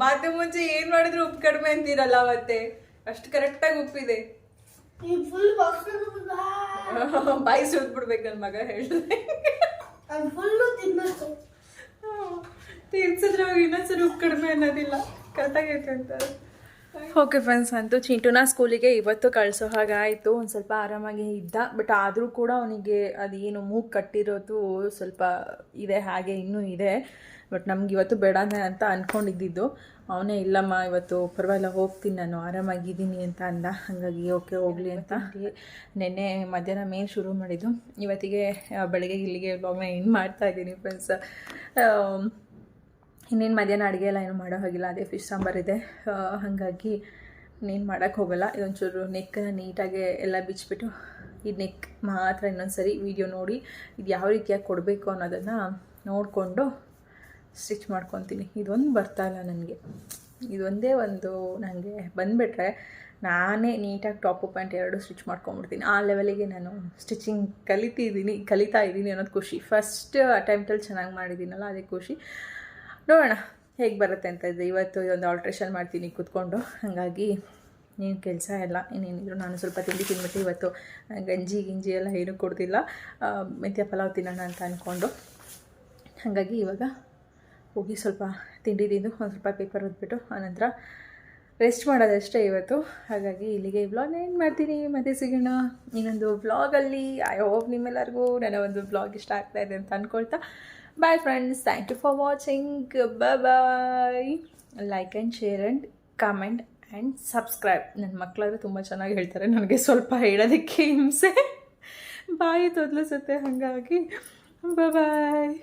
ಮಾತೆ ಮುಂಚೆ ಏನ್ ಮಾಡಿದ್ರು ಉಪ್ಪು ಕಡಿಮೆ ಅಂತೀರಲ್ಲ ಮತ್ತೆ ಅಷ್ಟು ಕರೆಕ್ಟಾಗಿ ಉಪ್ಪಿದೆ. ಈ ಫುಲ್ ಬಾಕ್ಸ್ ಬಾಯಿ ಸುಲ್ಬಿಡ್ಬೇಕು ನನ್ನ ಮಗ ಹೇಳಿದ್ರೆ ತಿನ್ಸಿದ್ರೆ ಅವಾಗ ಇನ್ನೊಂದ್ಸರಿ ಉಪ್ಪು ಕಡಿಮೆ ಅನ್ನೋದಿಲ್ಲ. ಕರೆಕ್ಟಾಗೈತೆ ಅಂತಾರೆ ಓಕೆ ಫ್ರೆಂಡ್ಸ್ ಅಂತೂ ಚಿಂಟುನ ಸ್ಕೂಲಿಗೆ ಇವತ್ತು ಕಳಿಸೋ ಹಾಗಾಯಿತು ಒಂದು ಸ್ವಲ್ಪ ಆರಾಮಾಗಿ ಇದ್ದ. ಬಟ್ ಆದರೂ ಕೂಡ ಅವನಿಗೆ ಅದೇನು ಮೂಗು ಕಟ್ಟಿರೋದು ಸ್ವಲ್ಪ ಇದೆ, ಹಾಗೆ ಇನ್ನೂ ಇದೆ. ಬಟ್ ನಮ್ಗೆ ಇವತ್ತು ಬೇಡ ಅಂತ ಅಂದ್ಕೊಂಡಿದ್ದಿದ್ದು ಅವನೇ, ಇಲ್ಲಮ್ಮ, ಇವತ್ತು ಪರವಾಗಿಲ್ಲ, ಹೋಗ್ತೀನಿ ನಾನು. ಆರಾಮಾಗಿದ್ದೀನಿ ಅಂತ ಅಂದ. ಹಾಗಾಗಿ ಓಕೆ, ಹೋಗಲಿ ಅಂತ. ನಿನ್ನೆ ಮಧ್ಯಾಹ್ನ ಮೇನ್ ಶುರು ಮಾಡಿದ್ದು. ಇವತ್ತಿಗೆ ಬೆಳಗ್ಗೆ ಇಲ್ಲಿಗೆ ಒಮ್ಮೆ ಏನು ಮಾಡ್ತಾ ಇದ್ದೀನಿ ಫ್ರೆಂಡ್ಸ್ ಇನ್ನೇನು ಮಧ್ಯಾಹ್ನ ಅಡುಗೆ ಎಲ್ಲ ಏನು ಮಾಡೋ ಹಾಗಿಲ್ಲ, ಅದೇ ಫಿಶ್ ಸಾಂಬಾರಿದೆ ಹಾಗಾಗಿ ಇನ್ನೇನು ಮಾಡೋಕ್ಕೆ ಹೋಗಲ್ಲ. ಇದೊಂಚೂರು ನೆಕ್ಕನ್ನು ನೀಟಾಗಿ ಎಲ್ಲ ಬಿಚ್ಚಿಬಿಟ್ಟು, ಈ ನೆಕ್ ಮಾತ್ರ ಇನ್ನೊಂದು ಸರಿ ವಿಡಿಯೋ ನೋಡಿ, ಇದು ಯಾವ ರೀತಿಯಾಗಿ ಕೊಡಬೇಕು ಅನ್ನೋದನ್ನು ನೋಡಿಕೊಂಡು ಸ್ಟಿಚ್ ಮಾಡ್ಕೊತೀನಿ. ಇದೊಂದು ಬರ್ತಾ ಇಲ್ಲ ನನಗೆ. ಇದೊಂದೇ ಒಂದು ನನಗೆ ಬಂದುಬಿಟ್ರೆ ನಾನೇ ನೀಟಾಗಿ ಟಾಪು ಪ್ಯಾಂಟ್ ಎರಡು ಸ್ಟಿಚ್ ಮಾಡ್ಕೊಂಬಿಡ್ತೀನಿ ಆ ಲೆವೆಲಿಗೆ ನಾನು ಸ್ಟಿಚಿಂಗ್ ಕಲಿತಿದ್ದೀನಿ, ಕಲಿತಾ ಇದ್ದೀನಿ ಅನ್ನೋದು ಖುಷಿ. ಫಸ್ಟ್ ಅಟೆಂಪ್ಟಲ್ಲಿ ಚೆನ್ನಾಗಿ ಮಾಡಿದ್ದೀನಲ್ಲ, ಅದೇ ಖುಷಿ. ನೋಡೋಣ ಹೇಗೆ ಬರುತ್ತೆ ಅಂತ ಇದೆ. ಇವತ್ತು ಇದೊಂದು ಆಲ್ಟ್ರೇಷನ್ ಮಾಡ್ತೀನಿ ಕೂತ್ಕೊಂಡು. ಹಾಗಾಗಿ ಏನು ಕೆಲಸ ಇಲ್ಲ, ಇನ್ನೇನಿದ್ರು ನಾನು ಸ್ವಲ್ಪ ತಿಂಡಿ ತಿಂದ್ಬಿಟ್ಟು ಇವತ್ತು ಗಂಜಿ ಗಿಂಜಿ ಎಲ್ಲ ಏನೂ ಕೊಡ್ತಿಲ್ಲ ಮೆಂತ್ಯ ಪಲಾವ್ ತಿನ್ನೋಣ ಅಂತ ಅಂದ್ಕೊಂಡು ಹಾಗಾಗಿ ಇವಾಗ ಹೋಗಿ ಸ್ವಲ್ಪ ತಿಂಡಿ ತಿಂದು ಒಂದು ಸ್ವಲ್ಪ ಪೇಪರ್ ಓದ್ಬಿಟ್ಟು ಆನಂತರ ರೆಸ್ಟ್ ಮಾಡೋದಷ್ಟೇ ಇವತ್ತು. ಹಾಗಾಗಿ ಇಲ್ಲಿಗೆ ಈ ವ್ಲಾಗ್ ಏನು ಮಾಡ್ತೀನಿ. ಮತ್ತೆ ಸಿಗೋಣ ಇನ್ನೊಂದು ವ್ಲಾಗಲ್ಲಿ ಐ ಹೋಪ್ ನಿಮ್ಮೆಲ್ಲರಿಗೂ ನನ್ನ ಒಂದು ವ್ಲಾಗ್ ಇಷ್ಟ ಆಗ್ತಾ ಇದೆ ಅಂತ ಅಂದ್ಕೊಳ್ತಾ bye friends thank you for watching bye like and share and comment and subscribe ನನ್ನ ಮಕ್ಕಳಾದ್ರೆ ತುಂಬ ಚೆನ್ನಾಗಿ ಹೇಳ್ತಾರೆ. ನನಗೆ ಸ್ವಲ್ಪ ಹೇಳೋದಕ್ಕೆ ಹಿಂಸೆ. ಬಾಯಿ ತೊದಲಿಸುತ್ತೆ ಹಾಗಾಗಿ. ಬಾಯ್